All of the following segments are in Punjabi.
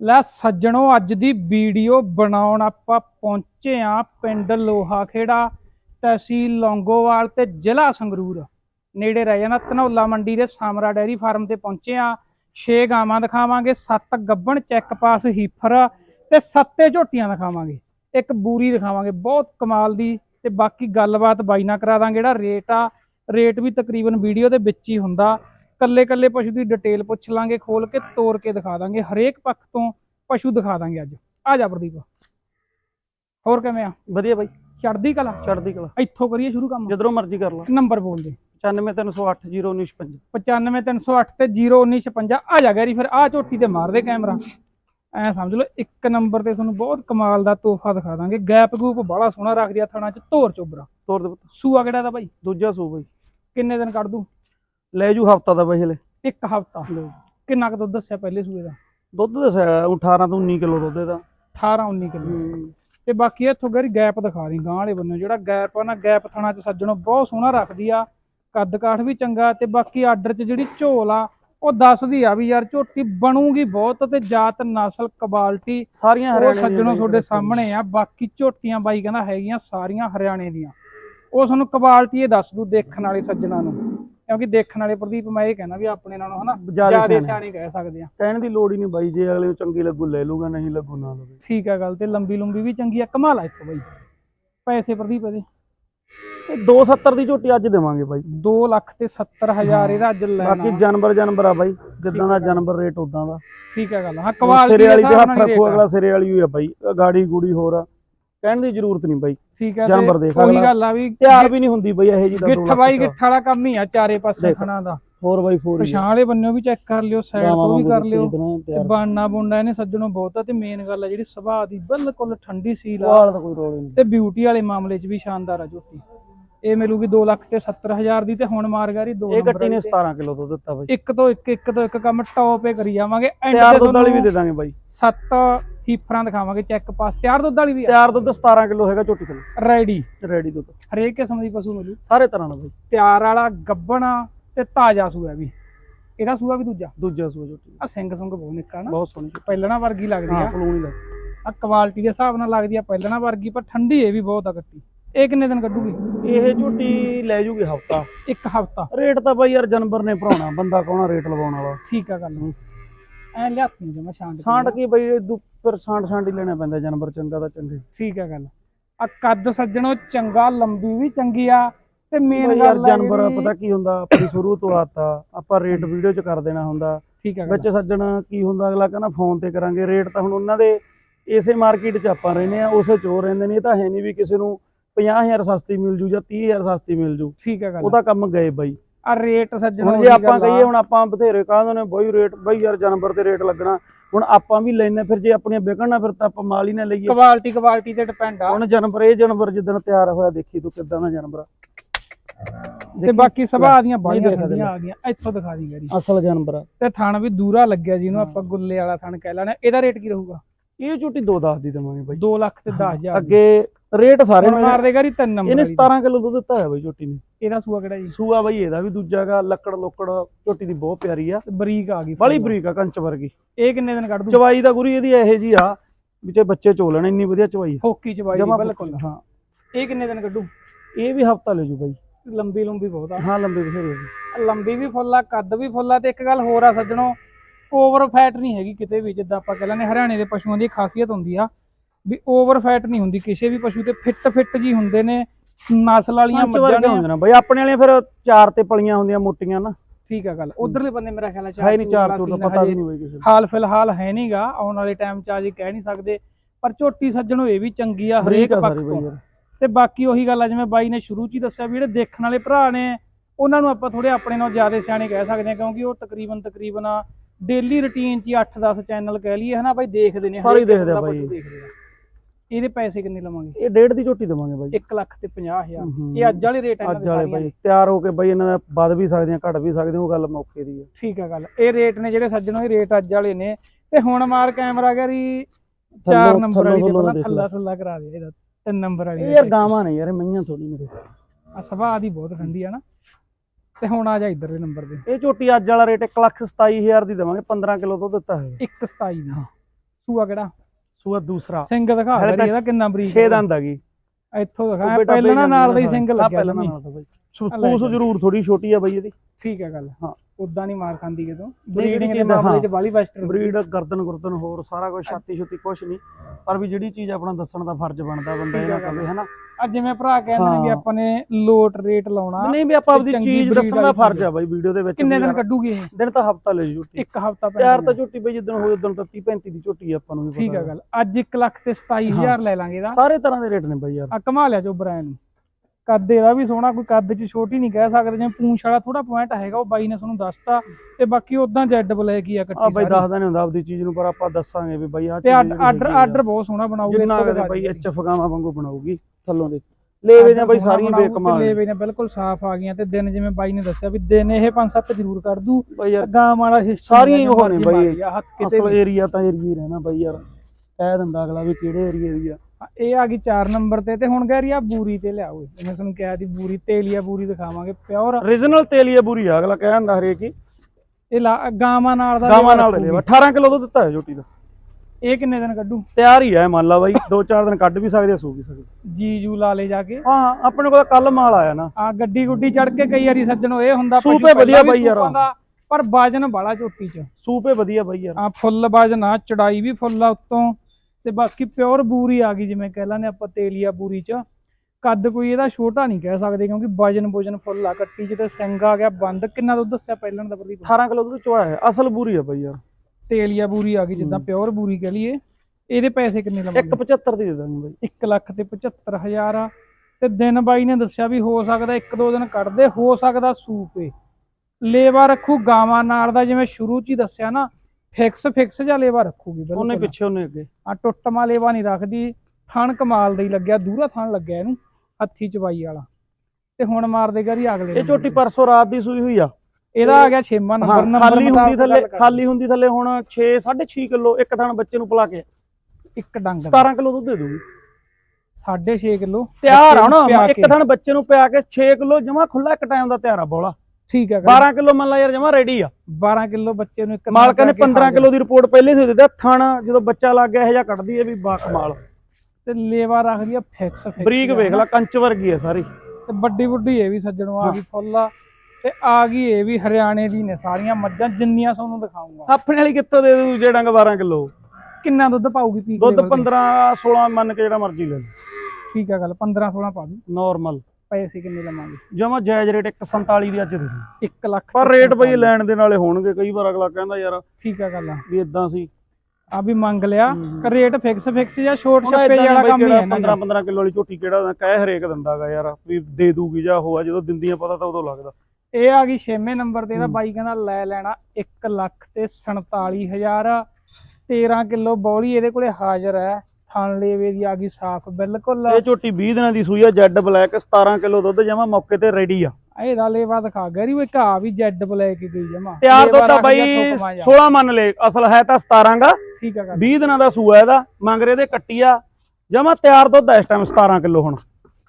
ਲੈ ਸੱਜਣੋ, ਅੱਜ ਦੀ ਵੀਡੀਓ ਬਣਾਉਣ ਆਪਾਂ ਪਹੁੰਚੇ ਆ ਪਿੰਡ ਲੋਹਾ ਖੇੜਾ ਤਹਿਸੀਲ ਲੌਂਗੋਵਾਲ ਤੇ ਜ਼ਿਲ੍ਹਾ ਸੰਗਰੂਰ। ਨੇੜੇ ਰਹਿ ਜਾਣਾ ਧਨੌਲਾ ਮੰਡੀ ਦੇ ਸਾਮਰਾ ਡੈਰੀ ਫਾਰਮ ਤੇ ਪਹੁੰਚੇ ਆ 6 ਗਾਵਾਂ ਦਿਖਾਵਾਂਗੇ 7 ਗੱਬਣ, ਚੈੱਕ ਪਾਸ, ਹੀਫਰ ਤੇ 7 ਝੋਟੀਆਂ ਦਿਖਾਵਾਂਗੇ। ਇੱਕ ਬੂਰੀ ਦਿਖਾਵਾਂਗੇ, ਬਹੁਤ ਕਮਾਲ ਦੀ ਤੇ ਬਾਕੀ ਗੱਲਬਾਤ ਬਾਈ ਨਾਲ ਕਰਾ ਦਾਂਗੇ ਜਿਹੜਾ ਰੇਟ ਆ। ਰੇਟ ਵੀ ਤਕਰੀਬਨ ਵੀਡੀਓ ਦੇ ਵਿੱਚ ਹੀ ਹੁੰਦਾ। ਕੱਲੇ ਕੱਲੇ ਪਸ਼ੂ ਦੀ ਡਿਟੇਲ ਪੁੱਛ ਲਾਂਗੇ ਖੋਲ ਕੇ ਤੋੜ ਕੇ ਦਿਖਾ ਦਾਂਗੇ। ਹਰੇਕ ਪੱਖ ਤੋਂ ਪਸ਼ੂ ਦਿਖਾ ਦਾਂਗੇ ਅੱਜ। ਆ ਜਾ ਪ੍ਰਦੀਪ। ਹੋਰ ਕਿਵੇਂ ਆ? ਵਧੀਆ ਬਾਈ। ਚੜਦੀ ਕਲਾ? ਚੜ੍ਹਦੀ ਕਲਾ। ਇੱਥੋਂ ਕਰੀਏ ਸ਼ੁਰੂ ਕੰਮ? ਜਦੋਂ ਮਰਜ਼ੀ ਕਰ ਲਾ। ਨੰਬਰ ਬੋਲ ਦੇ। 943080955 95308 ਤੇ 01956 ਆ ਜਾ ਗੈਰੀ ਫਿਰ ਆ ਝੋਟੀ ਤੇ ਮਾਰ ਦੇ ਕੈਮਰਾ। ਐ ਸਮਝ ਲਓ ਇੱਕ ਨੰਬਰ ਤੇ ਤੁਹਾਨੂੰ ਬਹੁਤ ਕਮਾਲ ਦਾ ਤੋਹਫਾ ਦਿਖਾ ਦਾਂਗੇ। ਗੈਪ ਗੂਪ ਬੜਾ ਸੋਹਣਾ ਰੱਖਦੀ ਆ ਥਣਾ ਚ ਧੋਰ ਚੋਬਰਾ। ਤੋਰ ਦੇ ਪੁੱਤ। ਸੂਆ ਕਿਹੜਾ ਦਾ ਭਾਈ ਦੂਜਾ ਸੂ ਬਾਈ। ਕਿੰਨੇ ਦਿਨ ਕੱਢ ਦੂ? ਲੈ ਜੂ ਹਫਤਾ ਦਾ ਬਾਈ ਹਲੇ ਇੱਕ ਹਫਤਾ। ਕਿੰਨਾ ਕੁ ਦੁੱਧ ਦੱਸਿਆ ਪਹਿਲੇ ਸੂਏ ਦਾ? ਦੁੱਧ ਦੱਸਿਆ 18 ਤੋਂ 19 ਕਿਲੋ ਦੁੱਧ ਇਹਦਾ। 18 19 ਕਿਲੋ। ਤੇ ਬਾਕੀ ਇੱਥੋਂ ਗਰੀ ਗੈਪ ਦਿਖਾ ਦੀ ਗਾਂ ਵਾਲੇ ਬੰਨੇ ਜਿਹੜਾ ਗੈਪ ਆ ਨਾ ਗੈਪ ਥਣਾ ਚ ਸੱਜਣੋ ਬਹੁਤ ਸੋਹਣਾ ਰੱਖਦੀ ਆ। ਕੱਦ ਕਾਠ ਵੀ ਚੰਗਾ ਤੇ ਬਾਕੀ ਆਰਡਰ ਚ ਜਿਹੜੀ ਝੋਲ ਆ ਉਹ ਦੱਸਦੀ ਆ ਵੀ ਯਾਰ ਝੋਟੀ ਬਣੂਗੀ ਬਹੁਤ ਤੇ ਜਾਤ ਨਸਲ ਕੁਆਲਿਟੀ ਸਾਰੀਆਂ ਹਰਿਆਣੇ ਦੀਆਂ ਸੱਜਣੋ ਤੁਹਾਡੇ ਸਾਹਮਣੇ ਆ। ਬਾਕੀ ਝੋਟੀਆਂ ਬਾਈ ਕਹਿੰਦਾ ਹੈਗੀਆਂ ਸਾਰੀਆਂ ਹਰਿਆਣੇ ਦੀਆਂ। ਉਹ ਤੁਹਾਨੂੰ ਕੁਆਲਿਟੀ ਇਹ ਦੱਸ ਦੂ ਦੇਖਣ ਵਾਲੇ ਸੱਜਣਾ ਨੂੰ। ਕਿਉਂਕਿ ਦੇਖਣ ਵਾਲੇ ਪ੍ਰਦੀਪ ਮੈਂ ਇਹ ਕਹਿਣਾ ਵੀ ਆਪਣੇ ਨਾਲੋਂ ਹਨਾ ਜ਼ਿਆਦੇ ਸਿਆਣੇ। ਕਹਿ ਸਕਦੇ ਆ। ਕਹਿਣ ਦੀ ਲੋੜ ਹੀ ਨਹੀਂ ਬਾਈ ਜੇ ਅਗਲੇ ਨੂੰ ਚੰਗੀ ਲੱਗੂ ਲੈ ਲੂਗਾ ਨਹੀਂ ਲੱਗੂ ਨਾ ਲਵੇ। ਠੀਕ ਆ ਗੱਲ ਤੇ ਲੰਬੀ ਲੰਬੀ ਵੀ ਚੰਗੀ ਆ ਕਮਾਲ ਆ ਇੱਥੋਂ ਬਾਈ। ਪੈਸੇ ਪ੍ਰਦੀਪ ਇਹਦੇ। ਇਹ 270 ਦੀ ਝੋਟੀ ਅੱਜ ਦੇਵਾਂਗੇ ਬਾਈ। 2 ਲੱਖ ਤੇ 70 ਹਜ਼ਾਰ ਇਹਦਾ ਅੱਜ ਬਾਕੀ ਲੈਣਾ ਜਾਨਵਰ ਜਾਨਵਰ ਆ ਬਾਈ ਜਿੱਦਾਂ ਦਾ ਜਾਨਵਰ ਰੇਟ ਉਦਾਂ ਦਾ। ਠੀਕ ਆ ਗੱਲ ਹਾਂ ਕੁਆਲਿਟੀ ਸਿਰੇ ਵਾਲੀ ਦੇ ਹੱਥ ਰੱਖੋ ਅਗਲਾ ਸਿਰੇ ਵਾਲੀ ਹੋਈ ਆ ਬਾਈ ਗਾੜੀ ਗੂੜੀ ਹੋਰ ਆ। ਕਹਿਣ ਦੀ ਜ਼ਰੂਰਤ ਨਹੀਂ ਬਾਈ। ਠੀਕ ਆ ਜਾਨਵਰ ਤੇ ਦੇਖ ਉਹੀ ਅਗਲਾ। ਗੱਲ ਆ ਵੀ ਤਿਆਰ ਵੀ ਨਹੀਂ ਹੁੰਦੀ ਬਾਈ ਇਹ ਜੀ ਦਾ ਗਿੱਠ ਬਾਈ। ਗਿੱਠ ਵਾਲਾ ਕੰਮ ਹੀ ਆ ਚਾਰੇ ਪਾਸੇ। ਖਾਣਾ ਦਾ। ਹੋਰ ਬਾਈ ਫੋਰ ਹੀ ਆ। ਪਛਾਣ ਵਾਲੇ ਬੰਨਿਓ ਵੀ ਚੈੱਕ ਕਰ ਲਿਓ ਸਾਈਡ ਤੋਂ ਵੀ ਕਰ ਲਿਓ। ਤੇ ਬਾਨਾ ਬੁੰਡਾ ਇਹਨੇ ਸੱਜਣੋਂ ਬਹੁਤ ਆ ਤੇ ਮੇਨ ਗੱਲ ਆ ਜਿਹੜੀ ਸੁਭਾਅ ਦੀ ਬਿਲਕੁਲ ਠੰਡੀ ਸੀਲ ਆ। ਵਾਲ ਦਾ ਕੋਈ ਰੋਲ ਨਹੀਂ। ਤੇ ਬਿਊਟੀ ਵਾਲੇ ਮਾਮਲੇ 'ਚ ਵੀ ਸ਼ਾਨਦਾਰ ਆ ਝੋਟੀ ਇਹ ਮਿਲੂਗੀ 2 ਲੱਖ ਤੇ 70 ਹਜ਼ਾਰ ਦੀ ਤੇ ਹੁਣ ਮਾਰਗਾਰੀ 2 ਇਹ ਗੱਟੀ ਨੇ 17 ਕਿਲੋ ਦੁੱਧ ਦਿੱਤਾ ਬਾਈ। ਇੱਕ ਤੋਂ ਇੱਕ ਇੱਕ ਤੋਂ ਇੱਕ ਕੰਮ ਟੌਪ ਏ ਕਰੀ ਜਾਵਾਂਗੇ। ਐਂਡ ਤੇ ਵਾਲੀ ਵੀ ਤੁਹਾਨੂੰ ਦੇ ਦਾਂਗੇ ਬਾਈ। ਸੱਤ ਹੀਫਰਾਂ ਦਿਖਾਵਾਂਗੇ ਚੈੱਕ ਪਾਸ। ਤਿਆਰ ਦੁੱਧ ਵਾਲੀ ਵੀ ਆ। ਤਿਆਰ ਦੁੱਧ 17 ਕਿਲੋ ਹੈਗਾ ਝੋਟੀ ਕੋਲ ਰੈਡੀ ਰੈਡੀ ਦੁੱਧ। ਹਰੇਕ ਕਿਸਮ ਦੀ ਪਸ਼ੂ ਮਿਲੂ। ਸਾਰੇ ਤਰ੍ਹਾਂ ਦਾ ਬਾਈ। ਤਿਆਰ ਵਾਲਾ ਗੱਬਣਾ ਤੇ ਤਾਜ਼ਾ ਸੂਆ ਵੀ। ਇਹਦਾ ਸੂਆ ਵੀ ਦੂਜਾ? ਦੂਜਾ ਸੂਆ ਝੋਟੀ। ਆ ਸਿੰਘ ਸੁੰਗ ਬਹੁਤ ਨਿੱਕਾ ਨਾ। ਬਹੁਤ ਸੋਹਣੀ ਪਹਿਲਣਾ ਵਰਗੀ ਲੱਗਦੀ ਆ। ਫਲੂਣੀ ਲੱਗ ਆ ਕੁਆਲਿਟੀ ਦੇ ਹਿਸਾਬ ਨਾਲ ਲੱਗਦੀ ਆ ਪਹਿਲਣਾ ਵਰਗੀ ਪਰ ਠੰਡੀ ਇਹ ਵੀ ਬਹੁਤ ਆ ਕੱਟੀ। ਇਹ ਕਿੰਨੇ ਦਿਨ ਕੱਢੂਗੀ? ਇਹ ਝੋਟੀ ਲੈ ਜੂਗੀ ਹਫਤਾ। ਇੱਕ ਹਫਤਾ। ਰੇਟ ਤਾਂ ਬਾਈ ਯਾਰ ਜਨਵਰ ਨੇ ਭਰਾਉਣਾ ਬੰਦਾ ਕੌਣਾ ਰੇਟ ਲਵਾਉਣ ਵਾਲਾ। ਠੀਕ ਆ ਗੱਲ। ਐ ਲਿਆਤੀ ਜਮਾ ਸ਼ਾਂਤ ਸਾਂਡ ਕੀ ਬਾਈ ਇਹ ਪਰ ਸਾਂਡ ਸਾਂਡ ਹੀ ਲੈਣਾ ਪੈਂਦਾ ਜਨਵਰ ਚੰਗਾ ਤਾਂ ਚੰਗੇ। ਠੀਕ ਆ ਗੱਲ। ਆ ਕੱਦ ਸੱਜਣੋ ਚੰਗਾ ਲੰਬੀ ਵੀ ਚੰਗੀ ਆ। ਤੇ ਮੇਨ ਯਾਰ ਗੱਲ ਆ ਜਾਨਵਰ ਪਤਾ ਕੀ ਹੁੰਦਾ ਆਪਣੀ ਸ਼ੁਰੂ ਤੋਂ ਆਤਾ ਆਪਾਂ ਰੇਟ ਵੀਡੀਓ ਚ ਕਰ ਦੇਣਾ ਹੁੰਦਾ। ਠੀਕ ਗੱਲ। ਵਿੱਚ ਸੱਜਣ ਕੀ ਹੁੰਦਾ ਅਗਲਾ ਕਹਿੰਦਾ ਫੋਨ ਤੇ ਕਰਾਂਗੇ। ਰੇਟ ਤਾਂ ਹੁਣ ਉਹਨਾਂ ਦੇ ਇਸੇ ਮਾਰਕੀਟ 'ਚ ਆਪਾਂ ਰਹਿੰਦੇ ਆ ਉਸੇ ਚੋਰ ਰਹਿੰਦੇ ਨੇ। ਇਹ ਤਾਂ ਹੈ ਨਹੀਂ ਵੀ ਕਿਸੇ ਨੂੰ 50000 ਸਸਤੀ ਮਿਲ ਜੂ ਜਾਂ 30000 ਸਸਤੀ ਮਿਲ ਜੂ। ਠੀਕ ਆ ਗੱਲ। ਉਹਦਾ ਕੰਮ ਗਏ ਬਾਈ। ਆ ਰੇਟ ਸੱਜਣੋ ਹੁਣ ਜੇ ਆਪਾਂ ਕਹੀਏ ਹੁਣ ਆਪਾਂ ਬਥੇਰੇ ਕਹਿੰਦੇ ਨੇ ਬਈ ਰੇਟ ਬਈ ਯਾਰ ਜਾਨਵਰ ਤੇ ਰੇਟ ਲੱਗਣਾ। ਹੁਣ ਆਪਾਂ ਵੀ ਲੈਨੇ ਫਿਰ ਜੇ ਆਪਣੀਆਂ ਵਿਕਣ ਨਾ ਫਿਰ ਤਾਂ ਆਪਾਂ ਮਾਲ ਹੀ ਨਾ ਲਈਏ। ਕੁਆਲਿਟੀ ਕੁਆਲਿਟੀ ਤੇ ਡਿਪੈਂਡ ਆ। ਹੁਣ ਜਾਨਵਰ ਇਹ ਜਾਨਵਰ ਜਿੱਦਣ ਤਿਆਰ ਹੋਇਆ ਦੇਖੀ ਤੂੰ ਕਿੱਦਾਂ ਦਾ ਜਾਨਵਰ ਆ। ਤੇ ਬਾਕੀ ਸੁਭਾਅ ਦੀਆਂ ਬਾਈਆਂ ਠੰਡੀਆਂ ਆ ਗਈਆਂ। ਇੱਥੋਂ ਦਿਖਾ ਦੀ ਗਰੀ ਅਸਲ ਜਾਨਵਰ ਆ। ਤੇ ਥਣ ਵੀ ਦੂਰਾ ਲੱਗਿਆ ਜਿਹਨੂੰ ਆਪਾਂ ਗੁੱਲੇ ਵਾਲਾ ਥਣ ਕਹਿ ਲੈਣਾ। ਇਹਦਾ ਰੇਟ ਕੀ ਰਹੂਗਾ? ਇਹ ਝੂਟੀ 2-10 ਦੀ ਦੇਵਾਂਗੇ ਬਾਈ। 2 ਲੱਖ ਤੇ 10000 ਅੱਗੇ ਰੇਟ ਸਾਰੇ ਹੁਣ ਮਾਰ ਦੇਗਾ ਨੰਬਰ ਇਹਨੇ ਵਾਲੀ। 17 ਕਿਲੋ ਦੁੱਧ ਦਿੱਤਾ ਹੈ ਬਾਈ ਝੋਟੀ ਨੇ। ਇਹਦਾ ਸੂਆ ਕਿਹੜਾ ਜੀ? ਸੂਆ ਬਾਈ ਇਹਦਾ ਵੀ ਦੂਜਾ ਗਾ ਲੱਕੜ ਲੋਕੜ ਝੋਟੀ ਦੀ ਬਹੁਤ ਪਿਆਰੀ ਆ। ਬਰੀਕ ਆ ਗਈ ਬੜੀ ਬਰੀਕ ਆ ਕੰਚ ਵਰਗੀ। ਇਹ ਕਿੰਨੇ ਦਿਨ ਕੱਢ ਦੂ? ਚਵਾਈ ਦਾ ਗੁਰੀ ਇਹਦੀ ਇਹੋ ਜੀ ਆ ਵਿੱਚੇ ਬੱਚੇ ਚੋਲਣ ਇੰਨੀ ਵਧੀਆ ਚਵਾਈ ਹੋਕੀ ਚ ਬਾਈ ਜਮਾ ਬਿਲਕੁਲ। ਹਾਂ। ਇਹ ਕਿੰਨੇ ਦਿਨ ਕੱਢੂ? ਇਹ ਵੀ ਹਫਤਾ ਲੈ ਜੂ ਬਾਈ। ਲੰਬੀ ਲੰਬੀ ਬਹੁਤ ਆ। ਹਾਂ ਲੰਬੇ ਬਥੇਰੇ ਆ। ਲੰਬੀ ਵੀ ਫੁੱਲ ਆ ਕੱਦ ਵੀ ਫੁੱਲ ਆ ਤੇ ਇੱਕ ਗੱਲ ਹੋਰ ਆ ਸੱਜਣੋ ਓਵਰ ਫੈਟ ਨਹੀਂ ਹੈਗੀ ਕਿਤੇ ਵੀ ਜਿੱਦਾਂ ਆਪਾਂ ਕਹਿੰਦੇ ਨੇ ਹਰਿਆਣੇ ਦੇ ਪਸ਼ੂਆਂ ਦੀ ਖਾਸੀਅਤ ਹੁੰਦੀ ਆ। ਵੀ ਓਵਰ ਫੈਟ ਨਹੀਂ ਹੁੰਦੀ ਕਿਸੇ ਵੀ ਪਸ਼ੂ ਤੇ ਫਿੱਟ ਫਿੱਟ ਜੀ ਹੁੰਦੇ ਨੇ ਨਸਲ ਵਾਲੀਆਂ ਮੱਝਾਂ ਨੇ। ਹੁੰਦੇ ਨੇ ਬਾਈ ਆਪਣੇ ਵਾਲੀਆਂ ਫਿਰ ਚਾਰ ਤੇ ਪਲੀਆਂ ਹੁੰਦੀਆਂ ਮੋਟੀਆਂ ਨਾ। ਠੀਕ ਆ ਗੱਲ ਉਧਰਲੇ ਬੰਦੇ ਮੇਰਾ ਖਿਆਲ ਆ ਹੈ ਨਹੀਂ ਚਾਰ ਤੋਂ ਚੂਰ ਤਾਂ ਪਤਾ ਵੀ ਨਹੀਂ ਬਾਈ ਕਿਸੇ ਹਾਲ ਫਿਲਹਾਲ ਹੈ ਨਹੀਂਗਾ ਆਉਣ ਵਾਲੇ ਟਾਈਮ 'ਚ ਅਜੇ ਕਹਿ ਨਹੀਂ ਸਕਦੇ ਪਰ ਝੋਟੀ ਸੱਜਣੋ ਇਹ ਵੀ ਚੰਗੀ ਆ ਹਰੇਕ ਆ ਪੱਖ ਤੋਂ। ਤੇ ਬਾਕੀ ਉਹੀ ਗੱਲ ਆ ਜਿਵੇਂ ਬਾਈ ਨੇ ਸ਼ੁਰੂ 'ਚ ਹੀ ਦੱਸਿਆ ਵੀ ਜਿਹੜੇ ਦੇਖਣ ਵਾਲੇ ਭਰਾ ਨੇ ਉਹਨਾਂ ਨੂੰ ਆਪਾਂ ਥੋੜੇ ਆਪਣੇ ਨਾਲੋਂ ਜ਼ਿਆਦਾ ਸਿਆਣੇ ਕਹਿ ਸਕਦੇ ਹਾਂ ਕਿਉਂਕਿ ਉਹ ਤਕਰੀਬਨ ਤਕਰੀਬਨ ਡੇਲੀ ਰੁਟੀਨ 'ਚ ਹੀ 8-10 ਚੈਨਲ ਕਹਿ ਲਈਏ ਹਨਾ ਬਾਈ ਦੇਖਦੇ ਨੇ ਸਾਰੇ ਦੇਖਦੇ ਆ ਬਾਈ। ਇਹਦੇ ਪੈਸੇ ਕਿੰਨੇ ਲਵਾਂਗੇ? ਇਹ ਡੇਢ ਦੀ ਝੋਟੀ ਦੇਵਾਂਗੇ ਬਾਈ। 1 ਲੱਖ ਤੇ 50000 ਹੂੰ। ਇਹ ਅੱਜ ਵਾਲੇ ਰੇਟ ਆ ਅੱਜ ਵਾਲੇ ਬਾਈ ਤਿਆਰ ਹੋ ਕੇ ਬਾਈ ਇਹਨਾਂ ਦਾ ਵੱਧ ਵੀ ਸਕਦੇ ਆ ਘਟ ਵੀ ਸਕਦੇ ਉਹ ਗੱਲ ਮੌਕੇ ਦੀ ਆ। ਠੀਕ ਆ ਗੱਲ। ਇਹ ਰੇਟ ਨੇ ਜਿਹੜੇ ਸੱਜਣੋ ਇਹ ਰੇਟ ਅੱਜ ਵਾਲੇ ਨੇ। ਤੇ ਹੁਣ ਮਾਰ ਕੈਮਰਾ ਗਰੀ ਚਾਰ ਥੱਲੋਂ- ਨੰਬਰ ਵਾਲੀ ਦੇ ਪਹਿਲਾਂ ਥੱਲਾ। ਥੱਲਾ ਕਰਾ ਦੇ ਇਹਦਾ ਤਿੰਨ ਨੰਬਰ ਵਾਲੀ ਇਹ ਯਾਰ ਗਾਵਾਂ ਨੇ ਯਾਰ ਮਈਆਂ ਥੋੜੀ ਮੇਰੇ ਆ ਸੁਭਾਅ ਦੀ ਬਹੁਤ ਠੰਡੀ ਆ ਨਾ। ਤੇ ਹੁਣ ਆ ਜਾ ਇੱਧਰ ਦੇ ਨੰਬਰ ਦੇ ਇਹ ਝੋਟੀ ਅੱਜ ਵਾਲਾ ਰੇਟ 127000 ਦੀ ਦੇਵਾਂਗੇ 15 ਕਿਲੋ ਦੁੱਧ ਦਿੱਤਾ ਹੈ 127 ਦੀ। ਸੂਆ ਕਿਹੜਾ? ਸੂਆ ਦੂਸਰਾ। ਸਿੰਘ ਦਿਖਾ ਹਲੇ ਇਹਦਾ ਕਿੰਨਾ ਬਰੀਕ 6 ਦੰਦ ਆ ਗਈ। ਇੱਥੋਂ ਦਿਖਾ ਪਹਿਲਾਂ ਨਾਲ ਦਾ ਹੀ ਸਿੰਘ ਲੱਗਿਆ ਪਹਿਲਾਂ। ਨਾਲ ਦਾ ਬਾਈ। ਜਾ। ਜ਼ਰੂਰ ਥੋੜੀ ਛੋਟੀ ਆ ਬਾਈ ਇਹਦੀ। ਠੀਕ ਹੈ ਗੱਲ। ਹਾਂ। ਉਦਾਂ ਨਹੀਂ ਮਾਰ ਖਾਂਦੀ ਕਿਤੋਂ ਬਰੀਡਿੰਗ ਦੇ ਮਾਮਲੇ ਚ। ਬਾਲੀ ਵੈਸਟਰਨ ਬਰੀਡ ਗਰਦਨ ਗੁਰਦਨ ਹੋਰ ਸਾਰਾ ਕੁਝ ਛਾਤੀ ਛੁੱਤੀ ਕੁਝ ਨਹੀਂ। ਪਰ ਵੀ ਜਿਹੜੀ ਚੀਜ਼ ਆਪਣਾ ਦੱਸਣ ਦਾ ਫਰਜ਼ ਬਣਦਾ ਬੰਦਾ ਠੀਕ ਆ ਗੱਲ। ਕਵੇ ਹਨਾ? ਅੱਜ ਜਿਵੇਂ ਭਰਾ ਕਹਿੰਦੇ ਨੇ ਵੀ। ਆਪਾਂ ਨੇ ਲੋਟ ਰੇਟ ਲਾਉਣਾ ਨਹੀਂ ਵੀ ਆਪਾਂ ਆਪਦੀ ਚੀਜ਼ ਦੱਸਣ ਦਾ ਫਰਜ਼ ਆ ਬਾਈ ਵੀਡੀਓ ਦੇ ਵਿੱਚ ਕਿੰਨੇ ਦਿਨ ਯਾਰ, ਕੱਢੂਗੀ ਇਹ? ਦਿਨ ਤਾਂ ਹਫਤਾ ਲੈ ਝੋਟੀ ਇੱਕ ਹਫਤਾ ਤਿਆਰ ਤਾਂ ਝੋਟੀ ਬਈ ਜਿੱਦਣ ਹੋਏ ਉਦੋਂ ਤਾਂ 30 35 ਦੀ ਝੋਟੀ ਆ ਆਪਾਂ ਨੂੰ ਵੀ ਠੀਕ ਪਤਾ। ਹੈ ਗੱਲ। ਅੱਜ 1 ਲੱਖ ਤੇ 27000 ਲੈ ਲਾਂਗੇ ਇਹਦਾ। ਸਾਰੇ ਤਰ੍ਹਾਂ ਦੇ ਰੇਟ ਨੇ ਬਾਈ ਯਾਰ। ਆ ਕਮਾ ਲਿਆ ਚੋਬਰਾ ਨੂੰ। ਕੱਦ ਇਹਦਾ ਵੀ ਸੋਹਣਾ ਕੋਈ ਕੱਦ ਚ ਛੋਟੀ ਨਹੀਂ ਕਹਿ ਸਕਦੇ ਜਿਵੇਂ ਪੂੰਛ ਵਾਲਾ ਥੋੜਾ ਪੁਆਇੰਟ ਹੈਗਾ ਉਹ ਬਾਈ ਨੇ ਤੁਹਾਨੂੰ ਦੱਸਤਾ ਤੇ ਬਾਕੀ ਉਦਾਂ ਜੈਡ ਬਲੈਕ ਹੀ ਆ ਆ ਕੱਟੀ ਬਾਈ ਸਾਰੀ ਦੱਸਦਾ ਨਹੀਂ ਹੁੰਦਾ ਆਪਦੀ ਚੀਜ਼ ਨੂੰ ਪਰ ਆਪਾਂ ਦੱਸਾਂਗੇ ਵੀ ਬਾਈ ਆ ਤੇ ਆਰਡਰ ਆਰਡਰ ਬਹੁਤ ਸੋਹਣਾ ਬਣਾਉਗੇ ਜਿੰਨਾ ਦਿਖਾ ਬਾਈ। ਐਚ ਫਗਾਵਾਂ ਵਾਂਗੂ ਬਣਾਉਗੀ ਥੱਲੋਂ ਦੇ ਲੇਵੇ ਜਾਂ ਬਾਈ ਸਾਰੀਆਂ ਬੇਕਮਾਲ ਨੇ। ਲੇਵੇ ਨੇ ਬਿਲਕੁਲ ਸਾਫ਼ ਆ ਗਈਆਂ ਤੇ ਦਿਨ ਜਿਵੇਂ ਬਾਈ ਨੇ ਦੱਸਿਆ ਵੀ ਦਿਨ ਇਹ 5-7 ਜ਼ਰੂਰ ਕਰ ਦੂ ਬਾਈ ਗਾਂ ਵਾਲਾ ਸਿਸਟਮ ਸਾਰੀਆਂ ਹੀ ਉਹ ਨੇ ਬਾਈ। ਹੱਥ ਕਿਤੇ। ਏਰੀਆ ਤਾਂ ਏਰੀਆ ਹੀ ਰਹਿਣਾ ਬਾਈ ਯਾਰ ਕਹਿ ਦਿੰਦਾ ਅਗਲਾ ਵੀ ਕਿਹੜੇ ਏਰੀਆ ਦੀ ਆ ਇਹ ਆ ਗਈ 4 ਨੰਬਰ ਤੇ ਤੇ ਹੁਣ ਕਹਿ ਰਹੀ ਆ ਬੂਰੀ ਤੇ ਲਿਆਓ ਜਿਵੇਂ ਤੁਹਾਨੂੰ ਕਿਹਾ ਦੀ ਬੂਰੀ ਤੇਲੀਆ ਬੂਰੀ ਦਿਖਾਵਾਂਗੇ ਪਿਓਰ। ਓਰੀਜਨਲ ਤੇਲੀਆ ਬੁਰੀ ਆ ਅਗਲਾ ਕਹਿ ਦਿੰਦਾ ਹਰੇਕ ਹੀ। ਇਹ ਗਾਵਾਂ ਨਾਲ ਦਾ ਗਾਵਾਂ ਨਾਲ ਦੇ ਰੱਖੂਗੀ। ਲੇਵਾ 18 ਕਿਲੋ ਦੁੱਧ ਦਿੱਤਾ ਹੈ ਝੋਟੀ ਦਾ। ਇਹ ਕਿੰਨੇ ਦਿਨ ਕੱਢੂ? ਤਿਆਰ ਹੀ ਹੈ ਮੰਨ ਲਾ ਬਾਈ 2-4 ਦਿਨ ਕੱਢ ਵੀ ਸਕਦੇ ਆ ਸੂ ਵੀ ਸਕਦੇ ਜੀ ਜੂ ਲਾ ਲੈ ਜਾ ਕੇ। ਹਾਂ ਆਪਣੇ ਕੋਲ ਕੱਲ ਮਾਲ ਆਇਆ ਨਾ। ਆ ਗੱਡੀ ਗੁੱਡੀ ਚੜ ਕੇ ਕਈ ਵਾਰੀ ਸੱਜਣੋ ਇਹ ਹੁੰਦਾ ਸੂਪ ਵਧੀਆ ਬਾਈ ਯਾਰ। ਪਰ ਵਜਨ ਬਾਲਾ ਝੋਟੀ ਚ। ਸੂਪੇ ਵਧੀਆ ਬਾਈ ਯਾਰ। ਆ ਫੁੱਲ ਵਜਨ ਆ ਚੜਾਈ ਵੀ ਫੁੱਲ ਆ ਉੱਤੋਂ। ਤੇ ਬਾਕੀ ਪਿਓਰ ਬੂਰੀ ਆ ਗਈ ਜਿਵੇਂ ਕਹਿ ਲੈਂਦੇ ਆਪਾਂ ਤੇਲੀਆ ਬੂਰੀ ਚ। ਕੱਦ ਕੋਈ ਇਹਦਾ ਛੋਟਾ ਨਹੀਂ ਕਹਿ ਸਕਦੇ ਕਿਉਂਕਿ ਵਜਨ ਵਜਨ ਫੁੱਲ ਆ ਕੱਟੀ ਤੇ ਸਿੰਘ ਆ ਗਿਆ ਬੰਦ। ਕਿੰਨਾ ਦੁੱਧ ਦੱਸਿਆ ਪਹਿਲਾਂ ਦਾ ਪ੍ਰਦੀਪ? 18 ਕਿਲੋ ਦੁੱਧ ਚੋਇਆ ਹੈ ਅਸਲ ਬੁਰੀ ਆ ਬਾਈ ਯਾਰ। ਤੇਲੀਆ ਬੂਰੀ ਆ ਗਈ ਜਿੱਦਾਂ। ਪਿਓਰ ਬੂਰੀ ਕਹ ਲਈਏ। ਇਹਦੇ ਪੈਸੇ ਕਿੰਨੇ ਲਵਾਂਗੇ? 175 ਦੀ ਦੇ ਦਾਂਗੇ ਬਾਈ। 1 ਲੱਖ ਤੇ 75000 ਆ। ਤੇ ਦਿਨ ਬਾਈ ਨੇ ਦੱਸਿਆ ਵੀ ਹੋ ਸਕਦਾ ਇੱਕ ਦੋ ਦਿਨ ਕੱਢਦੇ ਹੋ ਸਕਦਾ ਸੂਪੇ। ਲੇਵਾ ਰੱਖੂ ਗਾਵਾਂ ਨਾਲ ਦਾ ਜਿਵੇਂ ਸ਼ੁਰੂ ਚ ਹੀ ਦੱਸਿਆ ਨਾ ਫਿਕਸ ਫਿਕਸ ਜਾਂ ਲੇਵਾ ਰੱਖੂਗੀ ਉਹਨੇ ਬਿਲਕੁਲ ਪਿੱਛੇ ਉਹਨੇ ਅੱਗੇ। ਆ ਟੁੱਟਮਾ ਲੇਵਾ ਨਹੀਂ ਰੱਖਦੀ। ਥਣ ਕਮਾਲ ਦਾ ਹੀ ਲੱਗਿਆ ਦੂਰਾ ਥਣ ਲੱਗਿਆ ਇਹਨੂੰ ਹੱਥੀ ਚਵਾਈ ਵਾਲਾ। ਤੇ ਹੁਣ ਮਾਰ ਦੇਗਾ ਰੀ ਅਗਲੇ ਇਹ ਝੋਟੀ। ਪਰਸੋਂ ਰਾਤ ਦੀ ਸੂਈ ਹੋਈ ਆ। ਇਹਦਾ ਆ ਗਿਆ 6ਵਾਂ ਨੰਬਰ ਨੰਬਰ ਖਾਲੀ ਹੁੰਦੀ ਥੱਲੇ। ਖਾਲੀ ਹੁੰਦੀ ਥੱਲੇ ਹੁਣ 6 6.5 ਕਿਲੋ ਇੱਕ ਥਣ ਬੱਚੇ ਨੂੰ ਪਿਲਾ ਕੇ। ਇੱਕ ਡੰਗ 17 ਕਿਲੋ ਦੁੱਧ ਦੇ ਦੂਗੀ 6.5 ਕਿਲੋ। ਤਿਆਰ ਆ ਨਾ ਇੱਕ। ਥਣ ਬੱਚੇ ਨੂੰ ਪਿਆ ਕੇ 6 ਕਿਲੋ ਜਮਾ ਖੁੱਲਾ ਇੱਕ ਟਾਈਮ ਦਾ ਤਿਆਰ ਆ ਬੋਲਾ। ਠੀਕ ਹੈ 12 ਕਿਲੋ ਮੰਨ ਲਾ ਯਾਰ ਜਮਾ ਰੈਡੀ ਆ। 12 ਕਿਲੋ ਬੱਚੇ ਨੂੰ ਇੱਕ ਮਾਲਕਾਂ ਨੇ ਪਿਆ ਕੇ 15 ਹਾਜ਼ਰ। ਕਿਲੋ ਦੀ ਰਿਪੋਰਟ ਪਹਿਲੇ ਹੀ ਦੇ ਦਿੱਤਾ ਥਣ ਜਦੋਂ ਬੱਚਾ ਲੱਗ ਗਿਆ ਇਹ ਜਿਹਾ ਕੱਢਦੀ ਹੈ ਵੀ ਬਾ ਕਮਾਲ। ਤੇ ਲੇਵਾ ਰੱਖਦੀ ਆ ਫਿਕਸ ਫਿਕਸ ਬਰੀਕ ਵੇਖ ਲੈ ਕੰਚ ਵਰਗੀ ਆ ਸਾਰੀ। ਤੇ ਵੱਡੀ ਵੱਡੀ ਇਹ ਵੀ ਸੱਜਣੋਂ ਆ ਹਾਂ। ਗਈ ਫੁੱਲ ਆ। ਤੇ ਆ ਗਈ ਇਹ ਵੀ ਹਰਿਆਣੇ ਦੀ ਨੇ ਸਾਰੀਆਂ ਮੱਝਾਂ ਜਿੰਨੀਆਂ ਤੁਹਾਨੂੰ ਦਿਖਾਉਂਗਾ ਆਪਣੇ ਵਾਲੀ ਕਿੱਥੋਂ ਦੇ ਦੂ ਜੇ ਡੰਗ 12 ਕਿਲੋ? ਕਿੰਨਾ ਦੁੱਧ ਪਾਊਗੀ ਪੀਕ ਦੁੱਧ level ਤੇ? 15 16 ਮੰਨ ਕੇ ਜਿਹੜਾ ਮਰਜ਼ੀ ਲੈ ਠੀਕ ਆ ਗੱਲ 15 16 ਪਾ ਦੂ ਨਾਰਮਲ ਪੈਸੇ ਕਿੰਨੇ ਲਵਾਂਗੇ? ਜਮਾ ਜਾਇਜ਼ ਰੇਟ 147 ਦੀ ਅੱਜ ਦੇ ਦੇ 1 ਲੱਖ ਪਰ ਰੇਟ ਬਈ 47 ਲੈਣ ਦੇ ਨਾਲੇ ਹੋਣਗੇ ਕਈ ਵਾਰ ਅਗਲਾ ਕਹਿੰਦਾ ਯਾਰ ਠੀਕ ਆ ਗੱਲ ਆ। ਵੀ ਇਦਾਂ ਸੀ। ਆ ਵੀ ਮੰਗ ਲਿਆ। ਕਿ ਰੇਟ ਫਿਕਸ ਫਿਕਸ ਜਾਂ ਛੋਟ ਛੱਪੇ ਵਾਲਾ ਕੰਮ ਹੀ ਹੈ ਨਾ 15 15 ਕਿਲੋ ਵਾਲੀ ਝੋਟੀ ਕਿਹੜਾ ਕਹਿ ਹਰੇਕ ਦਿੰਦਾਗਾ ਯਾਰ ਵੀ ਦੇ ਦੂਗੀ ਜਾਂ ਹੋਆ ਜਦੋਂ ਦਿੰਦੀਆਂ ਪਤਾ ਤਾਂ ਉਦੋਂ ਲੱਗਦਾ। ਇਹ ਆ ਗਈ 6ਵੇਂ ਨੰਬਰ ਤੇ ਇਹਦਾ। ਬਾਈ ਕਹਿੰਦਾ ਲੈ ਲੈਣਾ 1 ਲੱਖ ਤੇ 47000 13 ਕਿਲੋ ਬੌਲੀ ਇਹਦੇ ਕੋਲੇ ਹਾਜ਼ਰ ਹੈ। ਥਣ ਲੇਵੇ ਦੀ ਆ ਗਈ ਸਾਫ਼ ਬਿਲਕੁਲ। ਇਹ ਝੋਟੀ 20 ਦਿਨਾਂ ਦੀ ਸੂਈ ਆ ਜੈਡ ਬਲੈਕ 17 ਕਿਲੋ ਦੁੱਧ ਜਮਾ ਮੌਕੇ ਤੇ ਰੈਡੀ ਆ। ਇਹਦਾ ਲੇਵਾ ਦਿਖਾ ਗਰੀ ਇੱਕ ਆ ਵੀ ਜੈਡ ਬਲੈਕ ਗਈ ਜਮਾ। ਤਿਆਰ ਦੁੱਧ ਆ ਬਾਈ ਗਿਆ ਠੋਕਵਾਂ ਜਿਹਾ। 16 ਮੰਨ ਲੈ ਅਸਲ ਹੈ ਤਾਂ 17 ਗਾ ਠੀਕ ਆ ਗੱਲ 20 ਦਿਨਾਂ ਦਾ ਸੂਆ ਇਹਦਾ ਮੰਗਰੇ ਦੇ ਕੱਟੀ ਆ। ਜਮਾ ਤਿਆਰ ਦੁੱਧ ਇਸ ਟਾਈਮ 17 ਕਿਲੋ ਹੁਣ।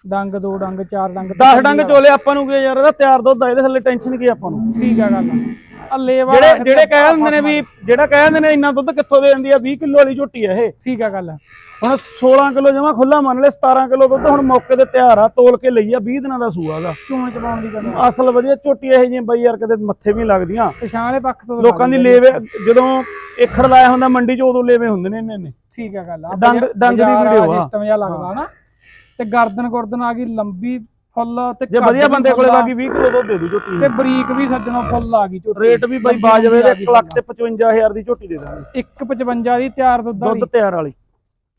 ਡੰਗ ਦੋ ਡੰਗ ਚਾਰ ਡੰਗ 10 ਡੰਗ ਚੋਲੇ ਆਪਾਂ ਨੂੰ ਕੀ ਯਾਰ ਇਹਦਾ ਤਿਆਰ ਦੁੱਧ ਆ ਇਹਦੇ ਥੱਲੇ ਟੈਨਸ਼ਨ ਕੀ ਆਪਾਂ ਨੂੰ? ਠੀਕ ਆ ਗੱਲ ਆ ਲੇਵਾ ਜਿਹੜੇ ਜਿਹੜੇ ਕਹਿ ਦਿੰਦੇ ਨੇ ਵੀ ਜਿਹੜਾ ਕਹਿ ਦਿੰਦੇ ਨੇ ਇੰਨਾ ਦੁੱਧ ਕਿੱਥੋਂ ਦੇ ਦਿੰਦੀ ਆ 20 ਕਿਲੋ ਵਾਲੀ ਝੋਟੀ ਆ ਇਹ। ਠੀਕ ਆ ਗੱਲ ਹੁਣ 16 ਕਿਲੋ ਜਮਾ ਖੁੱਲਾ ਮੰਨ ਲੈ 17 ਕਿਲੋ ਦੁੱਧ ਹੁਣ ਮੌਕੇ ਤੇ ਤਿਆਰ ਆ ਤੋਲ ਕੇ ਲਈ ਆ 20 ਦਿਨਾਂ ਦਾ ਸੂਆ ਚੋਣ ਚਪਾਉਣ ਦੀ ਗੱਲ ਅਸਲ ਵਧੀਆ ਝੋਟੀ ਇਹ ਜਿਹੀਆਂ ਬਈ ਯਾਰ ਕਦੇ ਮੱਥੇ ਵੀ ਲੱਗਦੀਆਂ। ਪਛਾਣ ਵਾਲੇ ਪੱਖ ਤੋਂ ਲੋਕਾਂ ਦੀ ਲੇਵੇ ਜਦੋਂ ਏਖੜ ਲਾਇਆ ਹੁੰਦਾ ਮੰਡੀ 'ਚ ਉਦੋਂ ਲੇਵੇ ਹੁੰਦੇ ਨੇ ਇੰਨੇ ਨੇ ਠੀਕ ਆ ਗੱਲ ਆ। ਡੰਗ- ਡੰਗ ਦੀ video ਆ। ਸਿਸਟਮ ਜਿਹਾ ਲੱਗਦਾ ਨਾ। ਤੇ ਗਰਦਨ ਗੁਰਦਨ ਆ ਗਈ ਲੰਬੀ ਫੁੱਲ ਤੇ ਜੇ ਵਧੀਆ ਬੰਦੇ ਕੋਲੇ ਲੱਗੀ 20 ਕਿਲੋ ਦੁੱਧ ਦੇ ਦੂ ਝੋਟੀ ਤੇ ਬਰੀਕ ਵੀ ਸੱਜਣੋਂ ਫੁੱਲ ਆ ਗਈ ਝੋਟੀ। ਰੇਟ ਵੀ ਬਈ ਬਾਜਵੇ ਦੇ ਆ ਗਈ 1 ਲੱਖ ਤੇ 55000 ਦੀ ਝੋਟੀ ਦੇ ਦਾਂਗੇ। 155 ਦੀ ਤਿਆਰ ਦੁੱਧ ਵਾਲੀ। ਦੁੱਧ ਤਿਆਰ ਵਾਲੀ।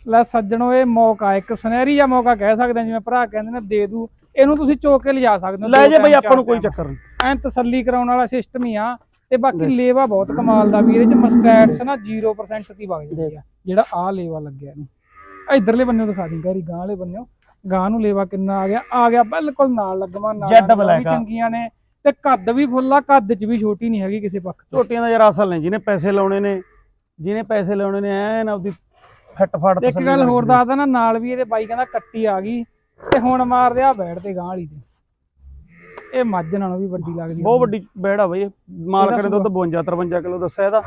ਲੈ ਸੱਜਣੋ ਇਹ ਮੌਕਾ ਇੱਕ ਸੁਨਹਿਰੀ ਜਿਹਾ ਮੌਕਾ ਕਹਿ ਸਕਦੇ ਜਿਵੇਂ ਭਰਾ ਕਹਿੰਦੇ ਨੇ ਦੇ ਦੂ। ਇਹਨੂੰ ਤੁਸੀਂ ਚੋਕ ਕੇ ਲਿਜਾ ਸਕਦੇ ਹੋ ਲੈ ਜੇ ਬਈ ਆਪਾਂ ਨੂੰ ਕੋਈ। ਚੱਕਰ ਨਹੀਂ। ਐਂ ਤਸੱਲੀ ਕਰਾਉਣ ਵਾਲਾ ਸਿਸਟਮ ਹੀ ਆ ਤੇ ਬਾਕੀ ਲੇਵਾ ਬਹੁਤ ਕਮਾਲ ਦਾ ਵੀ ਇਹਦੇ ਚ ਮਸਟੈਟਸ ਨਾ 0% ਦੀ ਵਗ ਜਾਂਦੀ ਆ ਜਿਹੜਾ ਆ ਲੇਵਾ ਲੱਗਿਆ ਇਹਨੂੰ। ਇਧਰਲੇ ਬੰਨਿਓ ਦਿਖਾ ਦੀ ਗਾਰੀ ਗਾਂ ਵਾਲੇ ਬੰਨਿਓ ਗਾਂ ਨੂੰ ਲੇਵਾ ਕਿੰਨਾ ਆ ਗਿਆ ਆ ਗਿਆ ਬਿਲਕੁਲ ਨਾਲ ਲੱਗਵਾ ਨਾਲ ਵੀ। ਚੰਗੀਆਂ ਨੇ ਤੇ ਕੱਦ ਵੀ ਫੁੱਲਾ ਕੱਦ ਚ ਵੀ ਛੋਟੀ ਨਹੀਂ ਹੈਗੀ ਕਿਸੇ ਪੱਖ ਤੋਂ। ਝੋਟੀਆਂ ਦਾ ਯਾਰ ਅਸਲ ਨੇ ਜਿਹਨੇ ਪੈਸੇ ਲਾਉਣੇ ਨੇ ਜਿਹਨੇ ਪੈਸੇ ਲਾਉਣੇ ਨੇ ਐਨ ਆਪਦੀ ਫਿੱਟ ਫਾੜ ਇੱਕ ਗੱਲ ਹੋਰ ਦੱਸਦਾ ਨਾ ਨਾਲ ਵੀ ਇਹਦੇ ਬਾਈ ਕਹਿੰਦਾ ਕੱਟੀ ਆ ਗਈ ਤੇ ਹੁਣ ਮਾਰਦੇ ਆ ਬੈਠ ਤੇ ਗਾਂ ਵਾਲੀ ਤੇ। ਇਹ ਮੱਝ ਨਾਲੋਂ ਵੀ ਵੱਡੀ ਲੱਗਦੀ ਬਹੁਤ ਵੱਡੀ ਬੈੜ ਆ ਬਈ। ਮਾਲਕ ਨੇ ਦੁੱਧ 52 53 ਕਿਲੋ ਦੱਸਿਆ ਇਹਦਾ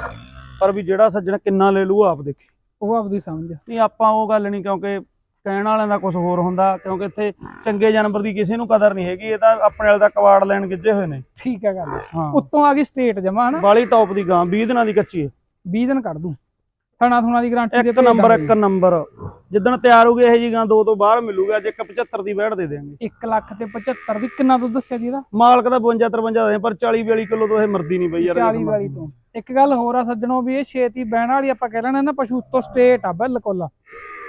ਪਰ ਵੀ ਜਿਹੜਾ ਸੱਜਣ ਕਿੰਨਾ ਲੈ ਲੂ ਆਪ ਦੇਖੇ। ਉਹ ਆਪਦੀ ਸਮਝ ਨਹੀਂ ਆਪਾਂ ਉਹ ਗੱਲ ਨਹੀਂ ਕਿਉਂਕਿ ਕਹਿਣ ਵਾਲਿਆਂ ਦਾ ਕੁਝ ਹੋਰ ਹੁੰਦਾ ਕਿਉਂਕਿ ਇੱਥੇ ਚੰਗੇ ਜਾਨਵਰ ਦੀ ਕਿਸੇ ਨੂੰ ਕਦਰ ਨਹੀਂ ਹੈਗੀ ਇਹ ਤਾਂ ਆਪਣੇ ਵਾਲੇ ਦਾ ਕਵਾੜ ਲੈਣ ਗਿੱਜੇ ਹੋਏ ਨੇ। ਠੀਕ ਹੈ ਗੱਲ। ਹਾਂ। ਉੱਤੋਂ ਆ ਗਈ ਸਟੇਟ ਜਮਾ ਹਨਾ? ਬਾਲੀ ਟੌਪ ਦੀ ਗਾਂ 20 ਦਿਨਾਂ ਦੀ ਕੱਚੀ ਹੈ। 20 ਦਿਨ ਕੱਢ ਦੂੰ। ਥਣਾ ਥੁਣਾ ਦੀ ਗਾਰੰਟੀ ਇੱਕ ਨੰਬਰ ਇੱਕ ਨੰਬਰ ਜਿੱਦਣ ਤਿਆਰ ਹੋ ਗਏ ਇਹ ਜੀ ਗਾਂ ਦੋ ਤੋਂ ਬਾਹਰ ਮਿਲੂਗਾ ਇੱਕ 75 ਦੀ ਵੈੜ ਦੇ ਦੇਾਂਗੇ 1 ਲੱਖ ਤੇ 75 ਦੀ ਕਿੰਨਾ ਦੁੱਧ ਦੱਸਿਆ ਜੀ ਇਹਦਾ? ਮਾਲਕ ਦਾ 52 53 ਦੇ ਪਰ 40 42 ਕਿਲੋ ਤੋਂ ਇਹ ਮਰਦੀ ਨਹੀਂ ਬਈ ਯਾਰ 40 ਵਾਲੀ ਤੋਂ। ਇੱਕ ਗੱਲ ਹੋਰ ਆ ਸੱਜਣੋ ਵੀ ਇਹ ਛੇਤੀ ਬਹਿਣ ਵਾਲੀ ਆਪਾਂ ਕਹਿ ਲੈਣਾ ਨਾ ਪਸ਼ੂ ਉੱਤੋਂ ਸਟੇਟ ਆ ਬਿਲਕੁਲ।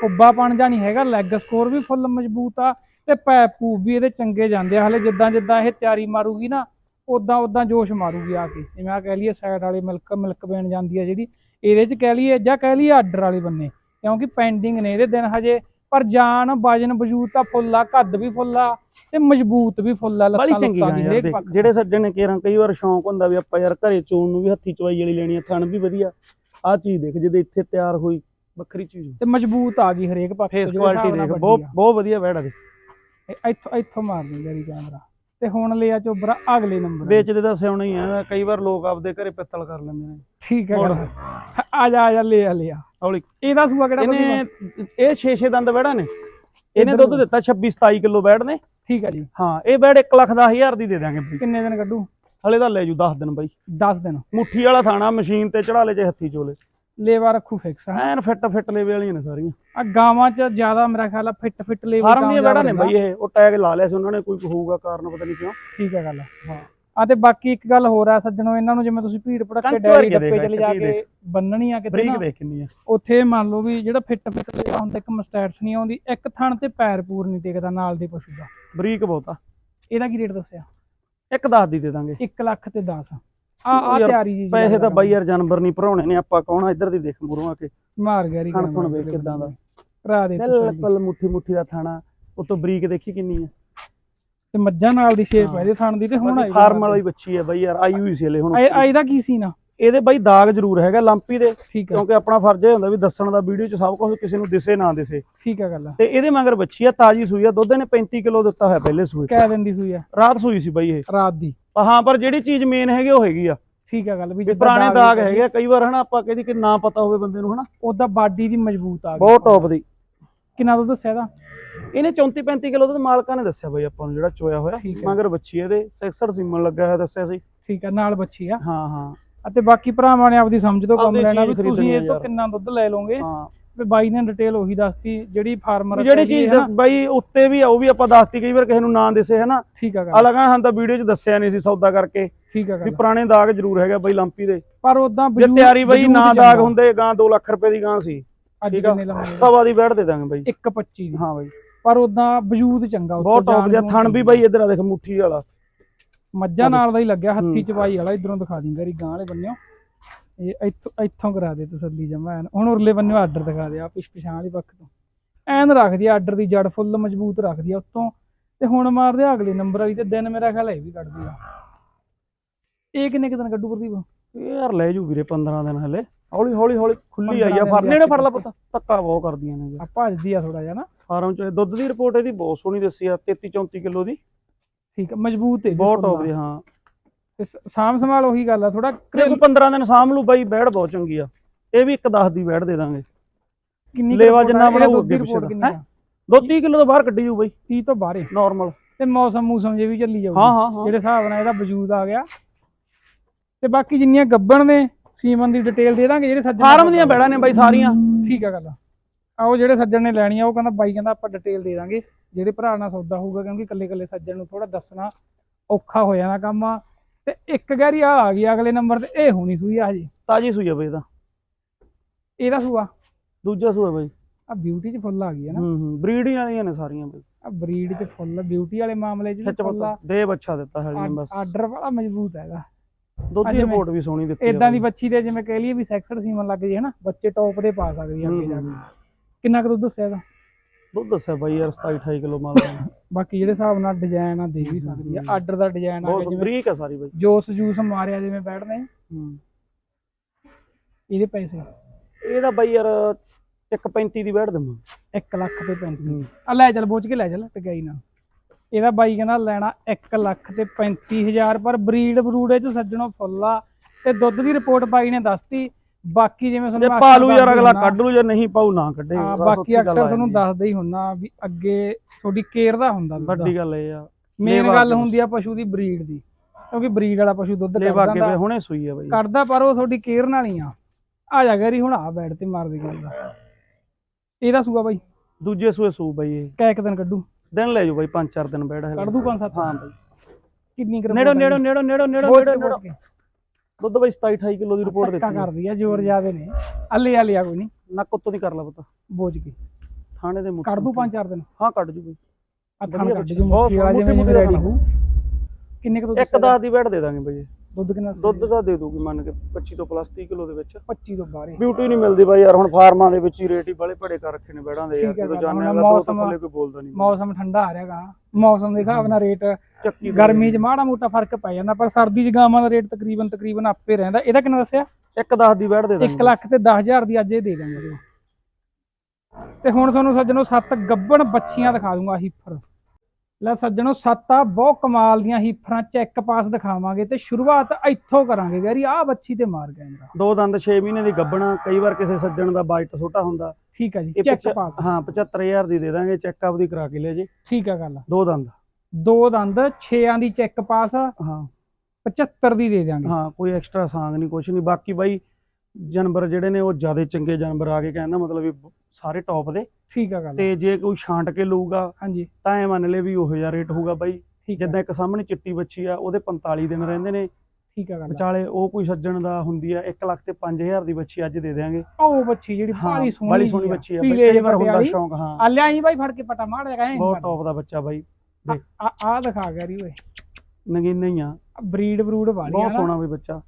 ਕੁੱਬਾ ਪਣ ਜਾ ਨਹੀਂ ਹੈਗਾ ਲੈਗ ਸਕੋਰ ਵੀ ਫੁੱਲ ਮਜ਼ਬੂਤ ਆ ਤੇ ਪੈਪ ਪੂਪ ਵੀ ਇਹਦੇ ਚੰਗੇ ਜਾਂਦੇ ਆ। ਹਲੇ ਜਿੱਦਾਂ ਜਿੱਦਾਂ ਇਹ ਤਿਆਰੀ ਮਾਰੂਗੀ ਨਾ ਉਦਾਂ ਉਦਾਂ ਜੋਸ਼ ਮਾਰੂਗੀ ਆ ਕੇ। ਜਿਵੇਂ ਆ ਕਹਿ ਲਈਏ ਸਾਈਡ ਵਾਲੇ ਮਿਲਕ ਮਿਲਕ ਬੈਣ ਜਾਂਦੀ ਆ ਜਿਹੜੀ ਇਹਦੇ ਚ ਕਹਿ ਲਈਏ ਜਾਂ ਕਹਿ ਲਈਏ ਆਰਡਰ ਵਾਲੇ ਬੰਨੇ ਕਿਉਂਕਿ ਪੈਂਡਿੰਗ ਨੇ ਇਹਦੇ ਦਿਨ ਹਜੇ ਪਰ ਜਾਨ ਵਜਨ ਵਜੂਦ ਤਾਂ ਫੁੱਲ ਆ ਕੱਦ ਵੀ ਫੁੱਲ ਆ ਤੇ ਮਜ਼ਬੂਤ ਵੀ ਫੁੱਲ ਆ ਬੜੀ ਚੰਗੀ ਲੁੱਤਾਂ ਗਾਂ ਦੀ ਯਾਰ ਹਰੇਕ ਦੇਖ, ਪੱਖ ਜਿਹੜੇ ਸੱਜਣ ਨੇ ਕੇਰਾਂ ਕਈ ਵਾਰ ਸ਼ੌਂਕ ਹੁੰਦਾ ਵੀ ਆਪਾਂ ਯਾਰ ਘਰੇ ਚੋਣ ਨੂੰ ਵੀ ਹੱਥੀ ਚਵਾਈ ਵਾਲੀ ਲੈਣੀ ਆ ਥਣ ਵੀ ਵਧੀਆ। ਆ ਚੀਜ਼ ਦੇਖ ਜਿਹਦੇ ਇੱਥੇ ਤਿਆਰ ਹੋਈ ਵੱਖਰੀ ਚੀਜ਼। ਤੇ ਮਜ਼ਬੂਤ ਆ ਗਈ ਹਰੇਕ ਪੱਖ ਫੇਸ ਕੁਆਲਿਟੀ ਦੇਖ ਬਹੁਤ। ਬਹੁਤ ਵਧੀਆ ਵੈੜ ਦੇ ਇੱਥੋਂ ਇੱਥੋਂ ਮਾਰ ਦੇ ਜਰੀ ਕੈਮਰਾ ਤੇ ਹੁਣ ਲਿਆ ਚੋਬਰਾ ਅਗਲੇ ਨੰਬਰ ਵੇਚਦੇ ਤਾਂ ਸਿਆਉਣਾ ਹੀ ਆ ਕਈ ਵਾਰ ਲੋਕ ਆਪਦੇ ਘਰੇ ਪਿੱਤਲ ਕਰ ਲੈਂਦੇ ਨੇ। ਠੀਕ ਹੈ। ਗੱਲ। ਆ ਜਾ ਆ ਜਾ ਲੈ ਆ ਲਿਆ ਹੌਲੀ। ਇਹਦਾ ਸੂਆ ਕਿਹੜਾ ਇਹਨੇ ਇਹ 6-6 ਦੰਦ ਵੈੜਾਂ ਨੇ। ਇਹਨੇ ਦੁੱਧ ਦਿੱਤਾ 26-27 ਕਿਲੋ ਵੈੜ ਨੇ। ਠੀਕ ਹੈ ਜੀ। ਹਾਂ ਇਹ ਵੈੜ 1 ਲੱਖ ਦਸ ਹਜ਼ਾਰ ਦੀ ਦੇ ਦਾਂਗੇ ਬਈ। ਕਿੰਨੇ ਦਿਨ ਕੱਢੂ? ਹਲੇ ਤਾਂ ਲੈ ਜੂ 10 ਦਿਨ ਬਾਈ। 10 ਦਿਨ। ਮੁੱਠੀ ਵਾਲਾ ਥਾਣਾ ਮਸ਼ੀਨ ਤੇ ਚੜਾ ਲੈ ਜੇ ਹੱਥੀ ਚੋਲੇ। ਲੇਵਾ ਰੱਖੂ ਫਿਕਸ ਆ। ਐਨ ਫਿੱਟ ਫਿੱਟ ਲੇਵੇ ਵਾਲੀਆਂ ਨੇ ਸਾਰੀਆਂ। ਆਹ ਗਾਵਾਂ ਚ ਜ਼ਿਆਦਾ ਮੇਰਾ ਖਿਆਲ ਆ ਫਿੱਟ ਫਿੱਟ ਲੇਵਾ ਫਾਰਮ ਦੀਆਂ ਵੈੜਾਂ ਨੇ ਬਾਈ ਇਹ ਉਹ ਟੈਗ ਲਾ ਲਿਆ ਸੀ ਉਹਨਾਂ ਨੇ ਕੋਈ ਹੋਊਗਾ ਕਾਰਨ ਪਤਾ ਨਹੀਂ ਕਿਉਂ। ਠੀਕ ਹੈ ਗੱਲ ਹਾਂ। ਆ ਤੇ ਬਾਕੀ ਇੱਕ ਗੱਲ ਹੋਰ ਆ ਸੱਜਣੋ ਇਹਨਾਂ ਨੂੰ ਜਿਵੇਂ ਤੁਸੀਂ ਭੀੜ ਭੜੱਕੇ ਡੈਰੀ ਡੱਪੇ ਚਲੇ ਜਾ ਕੇ ਬੰਨਣੀ ਆ ਕਿਤੇ ਨਾ ਦੇਖ ਕਿੰਨੀ ਆ। ਉੱਥੇ ਮੰਨ ਲਓ ਵੀ ਜਿਹੜਾ ਫਿੱਟ ਫਿੱਟ ਲੇਵਾ ਹੁੰਦਾ ਇੱਕ ਮਸਟੈਟਸ ਨਹੀਂ ਆਉਂਦੀ ਇੱਕ ਥਣ ਤੇ ਪੈਰ ਪੂਰ ਨਹੀਂ ਟਿਕਦਾ ਨਾਲ ਦੇ ਪਸ਼ੂ ਦਾ। ਬਰੀਕ ਬਹੁਤ। ਆ ਇਹਦਾ ਕੀ ਰੇਟ ਦੱਸਿਆ? ਇੱਕ ਦਸ ਦੀ ਦੇ ਦਾਂਗੇ। 1 ਲੱਖ ਤੇ 10 ਆ ਆ ਯਾਰ, ਤਿਆਰੀ ਜੀ ਪੈਸੇ ਤਾਂ ਬਾਈ ਯਾਰ ਜਾਨਵਰ ਨਹੀਂ ਭਰਾਉਣੇ ਨੇ ਆਪਾਂ ਕੌਣ ਇੱਧਰ ਦੀ ਦੇਖ ਮੂਰੋਂ ਆ ਕੇ। ਮਾਰ ਗਿਆ ਰੀ ਥੁਣ ਵੇਖ ਕਿੱਦਾਂ ਦਾ। ਭਰਾ ਦੇ ਤਸੱਲੀ। ਬਿਲਕੁਲ ਮੁੱਠੀ ਮੁੱਠੀ ਦਾ ਥਾਣਾ। ਉਤੋਂ ਬਰੀਕ ਦੇਖੀ ਕਿੰਨੀ ਆ। ਤੇ ਮੱਝਾਂ ਨਾਲ ਦੀ ਸ਼ੇਪ ਹਾਂ। ਹੈ। ਇਹਦੇ ਥਣ ਦੀ ਤੇ ਹੁਣ ਆਈ ਫਾਰਮ ਵਾਲੀ ਬੱਚੀ ਆ ਬਾਈ ਯਾਰ ਆਈ ਹੋਈ ਸੀ ਹਲੇ ਹੁਣ ਆਈ ਆਈ ਦਾ ਕੀ ਸੀ ਨਾ ਇਹਦੇ ਬਾਈ ਦਾਗ ਜ਼ਰੂਰ ਹੈਗਾ ਲੰਪੀ ਦੇ ਠੀਕ ਹੈ ਕਿਉਂਕਿ ਆਪਣਾ ਫਰਜ਼ ਇਹ ਹੁੰਦਾ ਵੀ ਦੱਸਣ ਦਾ ਵੀਡੀਓ 'ਚ ਸਭ ਕੁਝ ਕਿਸੇ ਨੂੰ ਦਿਸੇ ਨਾ ਦਿਸੇ। ਠੀਕ ਹੈ ਗੱਲ ਤੇ ਇਹਦੇ ਮਗਰ ਬੱਚੀ ਆ ਤਾਜੀ ਸੂਈ ਆ ਦੁੱਧ ਨੇ 35 ਕਿਲੋ ਦਿੱਤਾ ਹੋਇਆ ਪਹਿਲੇ ਸੂਏ ਕਹਿ ਦਿੰਦੀ ਸੂਈ ਆ। ਰਾਤ ਸੂਈ ਸੀ ਬਾਈ ਇਹ। ਰਾਤ ਦੀ। ਹਾਂ ਪਰ ਜਿਹੜੀ ਚੀਜ਼ ਮੇਨ ਹੈਗੀ ਉਹ ਹੈਗੀ ਆ। ਠੀਕ ਹੈ ਗੱਲ ਵੀ ਵੀ ਜਿੱਦਾਂ ਪੁਰਾਣੇ ਦਾਗ ਹੈਗੇ। ਆ, ਕਈ ਵਾਰ ਹਨਾ ਆਪਾਂ ਕਹਿੰਦੀ ਕਿ ਨਾ ਪਤਾ ਹੋਵੇ ਬੰਦੇ ਨੂੰ ਹਨਾ। ਉਹਦਾ ਬਾਡੀ ਦੀ ਮਜ਼ਬੂਤ ਆ ਗਈ। ਬਹੁਤ ਟੌਪ ਦੀ। ਕਿੰਨਾ ਦੁੱਧ ਦੱਸਿਆ ਇਹਦਾ? ਇਹਨੇ 34 35 ਕਿਲੋ ਦਾ ਮਾਲਕਾਂ ਨੇ ਦੱਸਿਆ ਬਾਈ ਆਪਾਂ ਨੂੰ ਜਿਹੜਾ ਚੋਇਆ ਹੋਇਆ। ਠੀਕ ਹੈ। ਮਗਰ ਬੱਚੀ ਇਹਦੇ 66 ਸੀਮਨ ਲੱਗਾ ਹੋਇਆ ਦੱਸਿਆ ਸੀ। ਠੀਕ ਹੈ ਨਾਲ ਬੱਚੀ ਆ। ਹਾਂ ਹਾਂ। ਅਤੇ ਬਾਕੀ ਭਰਾਵਾਂ ਨੇ ਆਪਦੀ ਸਮਝ ਤੋਂ ਕੰਮ ਆਪਦੀ ਲੈਣਾ ਵੀ ਚੀਜ਼ ਤੁਸੀਂ ਇਹ ਤੋਂ ਯਾਰ। ਕਿੰਨਾ ਦੁੱਧ ਲੈ ਲਓਗੇ। ਹਾਂ। ਵੀ ਬਾਈ ਨੇ ਡਿਟੇਲ ਉਹੀ ਦੱਸਤੀ ਜਿਹੜੀ ਫਾਰਮਰ ਵੀ ਜਿਹੜੀ ਚੀਜ਼ ਬਾਈ ਉੱਤੇ ਵੀ ਆ ਉਹ ਵੀ ਆਪਾਂ ਦੱਸਤੀ ਕਈ ਵਾਰ ਕਿਸੇ ਨੂੰ ਨਾਂ ਦਿਸੇ ਹਨਾ ਠੀਕ ਹੈ ਗੱਲ। ਅਲੱਗ ਸਾਨੂੰ ਤਾਂ ਵੀਡੀਓ 'ਚ ਦੱਸਿਆ ਨਹੀਂ ਸੀ ਸੌਦਾ ਕਰਕੇ। ਠੀਕ ਹੈ ਵੀ ਗੱਲ ਪੁਰਾਣੇ ਦਾਗ ਜ਼ਰੂਰ ਹੈਗਾ ਬਾਈ ਲੰਪੀ ਦੇ। ਪਰ ਉਦਾਂ ਜੇ ਤਿਆਰੀ ਬਾਈ ਨਾ ਦਾਗ ਹੁੰਦੇ ਗਾਂ 2 ਲੱਖ ਰੁਪਏ ਦੀ ਗਾਂ ਸੀ। ਅੱਜ ਆ? ਕਿੰਨੇ ਲਵਾਂਗੇ ਸਵਾ ਦੀ ਬੈਠ ਦੇ ਦਾਂਗੇ ਬਾਈ। 125 ਦੀ। ਹਾਂ ਬਾਈ। ਪਰ ਉਦਾਂ ਵਜੂਦ ਚੰਗਾ ਉੱਤੋਂ ਬਹੁਤ ਟੌਪ ਜਿਹਾ ਥਣ ਵੀ। ਬਾਈ ਇੱਧਰ ਆ ਦੇਖ ਮੁੱਠੀ ਵਾਲਾ। ਮੱਝਾਂ ਨਾਲ ਦਾ ਹੀ ਲੱਗਿਆ ਹੱਥੀ ਹੂੰ। ਚਵਾਈ ਵਾਲਾ ਇਧਰੋਂ ਦਿਖਾ ਦਿੰਗਾ ਰੀ ਗਾਂ ਵਾਲੇ ਬੰਨਿਓ। ਇਹ ਇੱਥੋਂ ਇੱਥੋਂ ਕਰਾ ਦੇ ਤਸੱਲੀ ਜਮਾ ਐਨ। ਹੁਣ ਉਰਲੇ ਬੰਨਿਓ ਆਰਡਰ ਦਿਖਾ ਦੇ ਆ ਪਿਛ ਪਿਛਾਂ ਵਾਲੀ ਪੱਖ ਤੋਂ। ਐਨ ਰੱਖਦੀ ਆ ਆਰਡਰ ਦੀ ਜੜ ਫੁੱਲ ਮਜ਼ਬੂਤ ਰੱਖਦੀ ਆ ਉੱਤੋਂ। ਤੇ ਹੁਣ ਮਾਰਦੇ ਆ ਅਗਲੇ ਨੰਬਰ ਵਾਲੀ ਤੇ ਦਿਨ ਮੇਰਾ ਖਿਆਲ ਹੈ ਵੀ ਕੱਢਦੀ ਆ ਇਹ ਕਿੰਨੇ ਕੁ ਦਿਨ ਕੱਢੂ ਪ੍ਰਦੀਪ? ਇਹ ਯਾਰ ਲੈ ਜੂ ਵੀਰੇ 15 ਦਿਨ ਹਲੇ। ਹੌਲੀ ਹੌਲੀ ਹੌਲੀ ਖੁੱਲੀ 15 ਆਈ ਆ। ਦੇ ਨੇੜੇ ਫੜ ਲਾ। ਪੁੱਤ। ਧੱਕਾ ਬਹੁਤ ਕਰਦੀਆਂ ਨੇ ਆ ਭੱਜਦੀ ਆ ਥੋੜਾ ਜਿਹਾ ਨਾ। ਫਾਰਮ ਚ ਦੁੱਧ ਦੀ ਰਿਪੋਰਟ ਇਹਦੀ ਬਹੁਤ ਸੋਹਣੀ ਦੱਸੀ ਆ 33 34 ਕਿਲੋ ਦੀ। ਠੀਕ ਆ ਮਜ਼ਬੂਤ ਹੈ ਬਹੁਤ ਟੌਪ। ਦੀ ਹਾਂ। ਤੇ ਸ- ਸਾਂਭ ਸੰਭਾਲ ਉਹੀ ਗੱਲ ਆ ਥੋੜਾ ਕੋਈ 15 ਦਿਨ ਸਾਂਭ ਲੂ ਬਾਈ ਬੈੜ ਬਹੁਤ ਚੰਗੀ ਆ। ਇਹ ਵੀ ਇੱਕ 10 ਦੀ ਬੈੜ ਦੇ ਦਾਂਗੇ। ਕਿੰਨੀ ਲੇਵਾ ਜਿੰਨਾ ਬਣਾਊ ਅੱਗੇ ਰਿਪੋਰਟ ਪਿੱਛੇ ਕਿੰਨੀ ਦਾ, ਆ ਦੁੱਧ 30 ਕਿਲੋ ਤੋਂ ਬਾਹਰ ਕੱਢੀ ਜੂ ਬਾਈ। 30 ਤੋਂ ਬਾਹਰੇ ਨਾਰਮਲ ਤੇ ਮੌਸਮ ਮੂਸਮ ਜੇ ਵੀ ਚੱਲੀ ਜਾਊਗੀ। ਹਾਂ ਹਾਂ ਹਾਂ। ਜਿਹੜੇ ਹਿਸਾਬ ਨਾਲ ਇਹਦਾ ਵਜੂਦ ਆ ਗਿਆ। ਤੇ ਬਾਕੀ ਜਿੰਨੀਆਂ ਗੱਬਣ ਨੇ ਸੀਮਨ ਦੀ ਡਿਟੇਲ ਦੇ ਦਾਂਗੇ ਜਿਹੜੇ ਸੱਜਣ ਫਾਰਮ ਦੀਆਂ ਬੈੜਾਂ ਨੇ ਬਾਈ ਸਾਰੀਆਂ। ਠੀਕ ਆ ਗੱਲ। ਆ ਉਹ ਜਿਹੜੇ ਸੱਜਣ ਨੇ ਲੈਣੀ ਆ ਉਹ ਕਹਿੰਦਾ ਬਾਈ ਕਹਿੰਦਾ ਆਪਾਂ ਡਿਟੇਲ ਦੇ ਦਾਂਗੇ। ਜਿਹੜੇ ਭਰਾ ਨਾਲ ਸੌਦਾ ਹੋਊਗਾ ਕਿਉਂਕਿ ਇਕੱਲੇ ਇਕੱਲੇ ਸੱਜਣ ਨੂੰ ਥੋੜਾ ਦੱਸਣਾ ਔਖਾ ਹੋ ਜਾਣਾ ਕੰਮ ਆ। ਤੇ ਇੱਕ ਗੈਰੀ ਆ ਆ ਗਈ ਅਗਲੇ ਨੰਬਰ ਤੇ ਇਹ ਹੋਣੀ ਸੂਈ ਆ ਹਜੇ। ਤਾਜੀ ਸੂਈ ਆ ਬਾਈ ਇਹਦਾ ਇਹਦਾ ਸੂਆ? ਦੂਜਾ ਸੂਆ ਬਾਈ। ਆ ਬਿਊਟੀ ਚ ਫੁੱਲ ਆ ਗਈ ਹੈ ਨਾ। ਹੂੰ ਹੂੰ ਬਰੀਡਿੰਗ ਵਾਲੀਆਂ ਨੇ ਸਾਰੀਆਂ ਬਾਈ। ਆ ਬਰੀਡ ਚ ਫੁੱਲ ਬਿਊਟੀ ਵਾਲੇ ਮਾਮਲੇ ਚ ਵੀ ਫੁੱਲ ਆ। ਦੇ ਬੱਚਾ ਦਿੱਤਾ ਹਲੀਆਂ ਬਸ। ਆਰਡਰ ਵਾਲਾ ਮਜ਼ਬੂਤ ਹੈਗਾ। ਦੁੱਧ ਦੀ ਰਿਪੋਰਟ ਵੀ ਸੋਹਣੀ ਦਿੱਤੀ ਇਦਾਂ ਦੀ। ਬੱਚੀ ਦੇ ਜਿਵੇਂ ਕਹਿ ਲਈਏ ਵੀ ਸੈਕਸਡ ਸੀਮਨ ਲੱਗ ਜੇ ਹਨਾ ਬੱਚੇ ਟੌਪ ਦੇ ਪਾ ਸਕਦੀ ਆ ਅੱਗੇ ਜਾ ਕੇ। ਕਿੰਨਾ ਕੁ ਦੁੱਧ ਦੱਸਿਆ ਇਹਦਾ? ਦੁੱਧ ਦੱਸਿਆ ਬਾਈ ਯਾਰ 27 28 ਕਿਲੋ ਮਾਲ। ਬਾਕੀ ਜਿਹੜੇ ਹਿਸਾਬ ਨਾਲ ਡਿਜ਼ਾਈਨ ਆ ਦੇ ਵੀ ਸਕਦੀ ਆ। ਆਰਡਰ ਦਾ ਡਿਜ਼ਾਈਨ ਆ ਬਹੁਤ ਬਰੀਕ ਆ ਸਾਰੀ ਬਾਈ। ਜੋਸ ਜੂਸ ਮਾਰਿਆ ਜਿਵੇਂ ਬੈਠਦੇ ਹੂੰ। ਇਹਦੇ ਪੈਸੇ। ਇਹਦਾ ਬਾਈ ਯਾਰ 1.35 ਦੀ ਬੈਠ ਦੇਵਾਂ। 1 ਲੱਖ ਤੇ 35 ਆ ਲੈ ਚੱਲ ਬੋਝ ਕੇ ਲੈ ਚੱਲ ਟਕਾਈ ਨਾ ਇਹਦਾ ਬਾਈ ਕਹਿੰਦਾ ਲੈਣਾ 1 ਲੱਖ ਤੇ 35000 ਪਰ ਬਰੀਡ ਬਰੂੜੇ ਚ ਸੱਜਣੋਂ ਫੁੱਲ ਤੇ ਦੁੱਧ ਦੀ ਰਿਪੋਰਟ ਬਾਈ ਨੇ ਦੱਸਤੀ ਬਾਕੀ ਜਿਵੇਂ ਜੇ ਤੁਹਾਨੂੰ ਪਾਲੂ ਯਾਰ ਅਗਲਾ ਕੱਢ ਲੂ ਜੇ ਨਹੀਂ ਪਾਉ ਨਾ ਕੱਢੇ। ਹਾਂ, ਬਾਕੀ ਅਕਸਰ ਤੁਹਾਨੂੰ। ਦੱਸਦਾ ਹੀ ਹੁੰਨਾ ਵੀ ਅੱਗੇ ਤੁਹਾਡੀ ਕੇਅਰ ਦਾ ਹੁੰਦਾ ਵੱਡੀ ਗੱਲ ਇਹ ਆ। ਮੇਨ ਗੱਲ ਹੁੰਦੀ ਆ ਪਸ਼ੂ ਦੀ ਬਰੀਡ ਦੀ ਕਿਉਂਕਿ ਬਰੀਡ ਵਾਲਾ ਪਸ਼ੂ ਦੁੱਧ ਲੇਵਾ ਅੱਗੇ ਕੱਢਦਾ। ਵੇ ਹੁਣੇ ਸੂਈ ਆ ਬਾਈ। ਕੱਢਦਾ ਪਰ ਉਹ ਤੁਹਾਡੀ ਕੇਅਰ ਨਾਲ ਹੀ ਆ। ਆ ਜਾ ਗੈਰੀ ਹੁਣ ਆ ਬੈਠ ਤੇ ਮਾਰ ਦੇ। ਗੱਲ ਇਹਦਾ ਸੂਆ ਬਾਈ। ਦੂਜੇ ਸੂਏ ਸੂ ਬਾਈ ਇਹ। ਕੈ ਇੱਕ ਦਿਨ ਕੱਢੂ। ਦਿਨ ਲੈ ਜਾਓ ਬਾਈ ਪੰਜ ਚਾਰ ਦਿਨ ਬੈਠ ਕੱਢ ਦੂ ਪੰਜ ਸੱਤ ਹਾਂ ਬਾਈ। ਕਿੰਨੀ ਕਰ ਨੇੜੋ ਨੇੜੋ ਨੇੜੋ ਨੇੜੋ ਨੇੜੋ ਨੇੜੋ ਨੇੜੋ। ਦੁੱਧ ਬਾਈ 27 28 ਕਿਲੋ ਦੀ ਰਿਪੋਰਟ ਧੱਕਾ ਦਿੱਤੀ। ਆ। ਕਰਦੀ ਆ ਜ਼ੋਰ ਜ਼ਿਆਦੇ ਨੇ। ਅੱਲੇ ਆ ਲਿਆ ਕੋਈ ਨਹੀਂ। ਨੱਕ ਉੱਤੋਂ ਦੀ ਕਰ ਲਾ ਪਤਾ। ਬੋਝ ਕੇ। ਥਾਣੇ ਦੇ ਮੁੱਖ ਕੱਢ ਦੂ ਪੰਜ ਚਾਰ ਦਿਨ। ਹਾਂ ਕੱਢ ਜੂ ਬਾਈ ਆ ਥਣ ਵਧੀਆ ਕੱਢ ਬੱਚਾ। ਜੂ ਬਹੁਤ ਮੁੱਠੀ ਵਾਲਾ ਜਿਵੇਂ ਰੈਡੀ ਮੋਟੀ ਹੋ ਕਿੰਨੇ ਕੁ ਦੁੱਧ ਇੱਕ ਦਸ ਦੀ ਬੈਠ ਦੇ ਦਾਂਗੇ ਬਾਈ। ਦੁੱਧ ਕਿੰਨਾ ਦੁੱਧ ਦਾ ਦੇ ਦੂਗੀ ਮੰਨ ਕੇ 25 ਤੋਂ ਪਲੱਸ 30 ਕਿਲੋ ਦੇ ਵਿੱਚ। 25 ਤੋਂ ਬਾਹਰ। ਬਿਊਟੀ ਨਹੀਂ ਮਿਲਦੀ ਬਾਈ ਯਾਰ ਹੁਣ ਫਾਰਮਾਂ ਦੇ ਵਿੱਚ ਹੀ ਰੇਟ ਹੀ ਬੜੇ ਭੜੇ ਕਰ ਰੱਖੇ ਨੇ ਬੈੜਾਂ ਦੇ ਯਾਰ ਜਦੋਂ ਜਾਣੇ ਵਾਲਾ ਦੋ ਤੋਂ ਥੱਲੇ ਕੋਈ ਬੋਲਦਾ ਨਹੀਂ। ਮੌਸਮ ਠੰਡਾ ਆ ਰਿਹਾਗਾ ਮੌਸਮ ਦੇ ਹਿਸਾਬ ਨਾਲ ਰੇਟ ਗਰਮੀ 'ਚ ਮਾੜਾ ਮੋਟਾ ਫ਼ਰਕ ਪੈ ਜਾਂਦਾ ਪਰ ਸਰਦੀ 'ਚ ਗਾਵਾਂ ਦਾ ਰੇਟ ਤਕਰੀਬਨ ਤਕਰੀਬਨ ਆਪੇ ਰਹਿੰਦਾ। ਇਹਦਾ ਕਿੰਨਾ ਦੱਸਿਆ? ਇੱਕ 10 ਦੀ ਬੈਠ ਦੇ 1 ਦਾਂਗੇ ਲੱਖ ਤੇ 10000 ਦੀ ਅੱਜ ਇਹ ਦੇ ਦਾਂਗੇ। ਤੇ ਹੁਣ ਤੁਹਾਨੂੰ ਸੱਜਣੋ ਸੱਤ ਗੱਬਣ ਬੱਚੀਆਂ ਦਿਖਾ ਦੂੰਗਾ ਹੀਫਰ ਲੈ ਸੱਜਣੋ ਸੱਤ ਬਹੁਤ ਕਮਾਲ ਦੀਆਂ ਹੀਫਰਾਂ ਚੈੱਕ ਪਾਸ ਦਿਖਾਵਾਂਗੇ ਤੇ ਸ਼ੁਰੂਆਤ ਇੱਥੋਂ ਕਰਾਂਗੇ ਗੈਰੀ ਆਹ ਬੱਚੀ ਤੇ ਮਾਰ ਕੈਮਰਾ ਦੋ ਦੰਦ 6 ਮਹੀਨੇ ਦੀ ਗੱਬਣਾ ਕਈ ਵਾਰ ਕਿਸੇ ਸੱਜਣ ਦਾ ਬਾਈਟ ਛੋਟਾ ਹੁੰਦਾ। ਠੀਕ ਆ ਜੀ ਚੈੱਕ ਪਾਸ। ਹਾਂ 75000 ਦੀ ਦੇ ਦਾਂਗੇ ਚੈੱਕਅਪ ਦੀ ਕਰਾ ਕੇ ਲੈ ਜੀ। ਠੀਕ ਆ ਗੱਲ ਦੋ ਦੰਦ। ਦੋ ਦੰਦ 6ਾਂ ਦੀ ਚੈੱਕ ਪਾਸ ਹਾਂ। 75 ਦੀ ਦੇ ਦਿਆਂਗੇ। ਹਾਂ ਕੋਈ ਐਕਸਟਰਾ ਸਾਂਗ ਨਹੀਂ ਕੁਛ ਨਹੀਂ। ਬਾਕੀ ਬਾਈ ਜਾਨਵਰ ਜਿਹੜੇ ਨੇ ਉਹ ਜ਼ਿਆਦਾ ਚੰਗੇ ਜਾਨਵਰ ਆ ਕੇ ਕਹਿੰਦਾ ਮਤਲਬ ਵੀ ਸਾਰੇ ਟੌਪ ਦੇ। ਠੀਕ ਆ ਗੱਲ ਤੇ ਜੇ ਕੋਈ ਛਾਂਟ ਕੇ ਲਊਗਾ ਹਾਂਜੀ। ਤਾਂ ਇਹ ਮੰਨ ਲੈ ਵੀ ਉਹੋ ਜਿਹਾ ਰੇਟ ਹੋਊਗਾ ਬਾਈ। ਆ। ਜਿੱਦਾਂ ਇੱਕ ਸਾਹਮਣੇ ਚਿੱਟੀ ਬੱਚੀ ਆ ਉਹਦੇ 45 ਦਿਨ ਰਹਿੰਦੇ ਨੇ। ਠੀਕ ਆ ਗੱਲ ਵਿਚਾਲੇ ਉਹ ਕੋਈ ਸੱਜਣ ਦਾ ਹੁੰਦੀ ਆ 1 ਲੱਖ ਤੇ 5000 ਦੀ ਬੱਚੀ ਅੱਜ ਦੇ ਦੇਾਂਗੇ ਉਹ ਬੱਚੀ ਜਿਹੜੀ ਬਾਲੀ ਸੋਹਣੀ ਬੜੀ ਸੋਹਣੀ ਬੱਚੀ ਆ ਬਈ। ਜਿਹੇ ਵਾਰ ਹੁੰਦਾ। ਸ਼ੌਂਕ ਹਾਂ। ਆ ਲਿਆਈ ਬਾਈ ਫੜ ਕੇ ਪਟਾ ਮਾਰ ਜਾਗਾ ਬਹੁਤ ਟੌਪ ਦਾ ਬੱਚਾ ਬਾਈ। ਆ ਆ ਦਿਖਾ ਗੈਰੀ ਓਏ। ਨਗੀਨਾ ਹੀ ਆ। ਬਰੀਡ ਬਰੂਡ ਵਾਲੀ ਬਹੁਤ ਸੋਹਣਾ ਵੀ ਬੱਚਾ।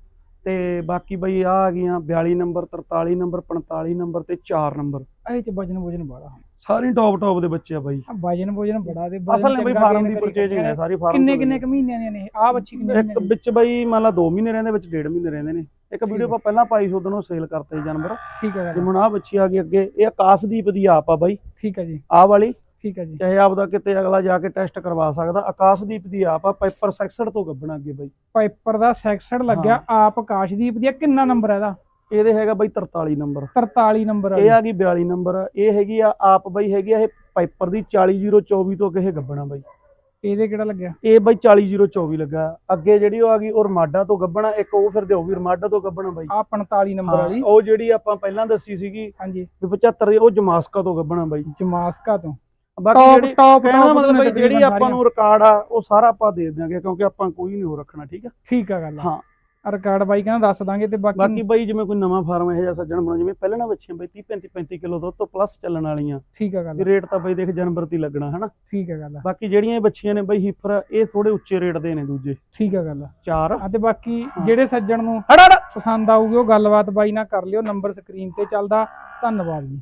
ਤੇ ਬਾਕੀ ਬਈ ਆ ਆ ਗਈਆਂ 42 ਨੰਬਰ 43 ਨੰਬਰ 45 ਨੰਬਰ ਤੇ 4 ਨੰਬਰ। ਇਹ ਚ ਵਜਨ ਵਜਨ ਬੜਾ ਸਾਰੇ ਟੌਪ ਟੌਪ ਦੇ ਬੱਚੇ ਆ ਬਾਈ। ਆ ਵਜਨ ਵਜਨ ਬੜਾ ਦੇ ਅਸਲ ਨੇ ਬਈ ਫਾਰਮ ਦੀ ਪਰਚੇਜਿੰਗ ਹੈ ਸਾਰੀ ਫਾਰਮ ਕਿੰਨੇ ਕਿੰਨੇ ਕੁ ਮਹੀਨਿਆਂ ਦੀਆਂ ਨੇ? ਆ ਬੱਚੀ ਕਿੰਨੇ ਇੱਕ ਵਿੱਚ ਬਈ ਮੰਨ ਲਾ 2 ਮਹੀਨੇ ਰਹਿੰਦੇ ਵਿੱਚ 1.5 ਮਹੀਨੇ ਰਹਿੰਦੇ ਨੇ। ਇੱਕ ਵੀਡੀਓ ਆਪਾਂ ਪਹਿਲਾਂ ਪਾਈ ਸੀ ਉਦੋਂ ਸੇਲ ਕਰਤੇ ਜਾਨਵਰ। ਠੀਕ ਹੈ ਤੇ ਹੁਣ ਆ ਬੱਚੀ ਆ ਗਈ ਅੱਗੇ ਇਹ ਆਕਾਸ਼ਦੀਪ ਦੀ ਆਪ ਆ ਬਾਈ। ਠੀਕ ਹੈ ਜੀ। ਆਹ ਵਾਲੀ। ਠੀਕ ਹੈ ਜੀ। ਚਾਹੇ ਆਪਦਾ ਕਿਤੇ ਅਗਲਾ ਜਾ ਕੇ ਟੈਸਟ ਕਰਵਾ ਸਕਦਾ। ਆਕਾਸ਼ਦੀਪ ਦੀ ਆਪ ਆ ਪੈਪਰ 66 ਤੋਂ ਗੱਬਣਾ ਅੱਗੇ ਬਾਈ। ਪਾਈਪਰ ਦਾ ਸੈਕਸਡ ਲੱਗਿਆ ਆਪ ਆਕਾਸ਼ਦੀਪ ਦੀ ਆ, ਕਿੰਨਾ ਨੰਬਰ ਹੈ ਇਹਦਾ? ਇਹਦੇ ਹੈਗਾ ਬਾਈ 43 ਨੰਬਰ। 43 ਨੰਬਰ ਇਹ ਆ ਗਈ 42 ਨੰਬਰ। ਇਹ ਹੈਗੀ ਆ ਆਪ ਬਾਈ ਹੈਗੀ ਆ ਇਹ ਪਾਈਪਰ ਦੀ 40024 ਤੋਂ ਅੱਗੇ ਇਹ ਗੱਬਣਾ ਬਾਈ। ਇਹਦੇ ਕਿਹੜਾ ਲੱਗਿਆ? ਇਹ ਬਾਈ 40024 ਲੱਗਾ। ਅੱਗੇ ਜਿਹੜੀ ਉਹ ਆ ਗਈ ਉਹ ਰਮਾਡਾ ਤੋਂ ਗੱਬਣਾ ਇੱਕ ਉਹ ਫਿਰ ਦਿਓ ਵੀ ਰਮਾਡਾ ਤੋਂ ਗੱਬਣਾ ਬਾਈ। ਆ 45 ਨੰਬਰ ਵਾਲੀ। ਉਹ ਜਿਹੜੀ ਆਪਾਂ ਪਹਿਲਾਂ ਦੱਸੀ ਸੀਗੀ ਹਾਂਜੀ। ਵੀ 75 ਦੀ ਉਹ ਜਮਾਸਕਾ ਤੋਂ ਗੱਬਣਾ ਬਾਈ। ਜਮਾਸਕਾ ਤੋਂ। ਬਾਕੀ ਜਿਹੜੀ ਟੌਪ ਕਹਿਣ ਮਤਲਬ ਬਾਈ ਜਿਹੜੀ ਆਪਾਂ ਨੂੰ ਰਿਕਾਰਡ ਆ ਉਹ ਸਾਰਾ ਆਪਾਂ ਦੇ ਦਿਆਂਗੇ ਕਿਉਂਕਿ ਆਪਾਂ ਕੋਈ ਨਹੀਂ ਹੋ ਰੱਖਣਾ ਠੀਕ ਆ? ਠੀਕ ਆ ਗੱਲ ਹਾਂ। ਰਿਕਾਰਡ ਬਾਈ ਕਹਿੰਦਾ ਦੱਸ ਦਾਂਗੇ ਤੇ ਬਾਕੀ ਬਾਕੀ ਬਾਈ ਜਿਵੇਂ ਕੋਈ ਨਵਾਂ ਫਾਰਮ ਇਹ ਜਿਹਾ ਸੱਜਣ ਬਣਾ ਜਿਵੇਂ ਪਹਿਲਾਂ ਨਾ ਬੱਚੀਆਂ ਬਾਈ 30 35 35 ਕਿਲੋ ਦੁੱਧ ਤੋਂ ਪਲੱਸ ਚੱਲਣ ਵਾਲੀਆਂ। ਠੀਕ ਆ ਗੱਲ। ਵੀ ਰੇਟ ਤਾਂ ਬਾਈ ਦੇਖ ਜਨਵਰ ਤੇ ਹੀ ਲੱਗਣਾ ਹਨਾ? ਠੀਕ ਆ ਗੱਲ। ਬਾਕੀ ਜਿਹੜੀਆਂ ਇਹ ਬੱਚੀਆਂ ਨੇ ਬਾਈ ਹੀਫਰ ਇਹ ਥੋੜੇ ਉੱਚੇ ਰੇਟ ਦੇ ਨੇ ਦੂਜੇ। ਠੀਕ ਆ ਗੱਲ। ਚਾਰ। ਆ ਤੇ ਬਾਕੀ ਹਾਂ। ਜਿਹੜੇ ਸੱਜਣ ਨੂੰ ਹੜਾ ਪਸੰਦ ਆਊਗੀ ਉਹ ਗੱਲਬਾਤ ਬਾਈ ਨਾਲ ਕਰ ਲਿਓ ਨੰਬਰ ਸਕਰੀਨ ਤੇ ਚੱਲਦਾ। ਧੰਨਵਾਦ ਜੀ।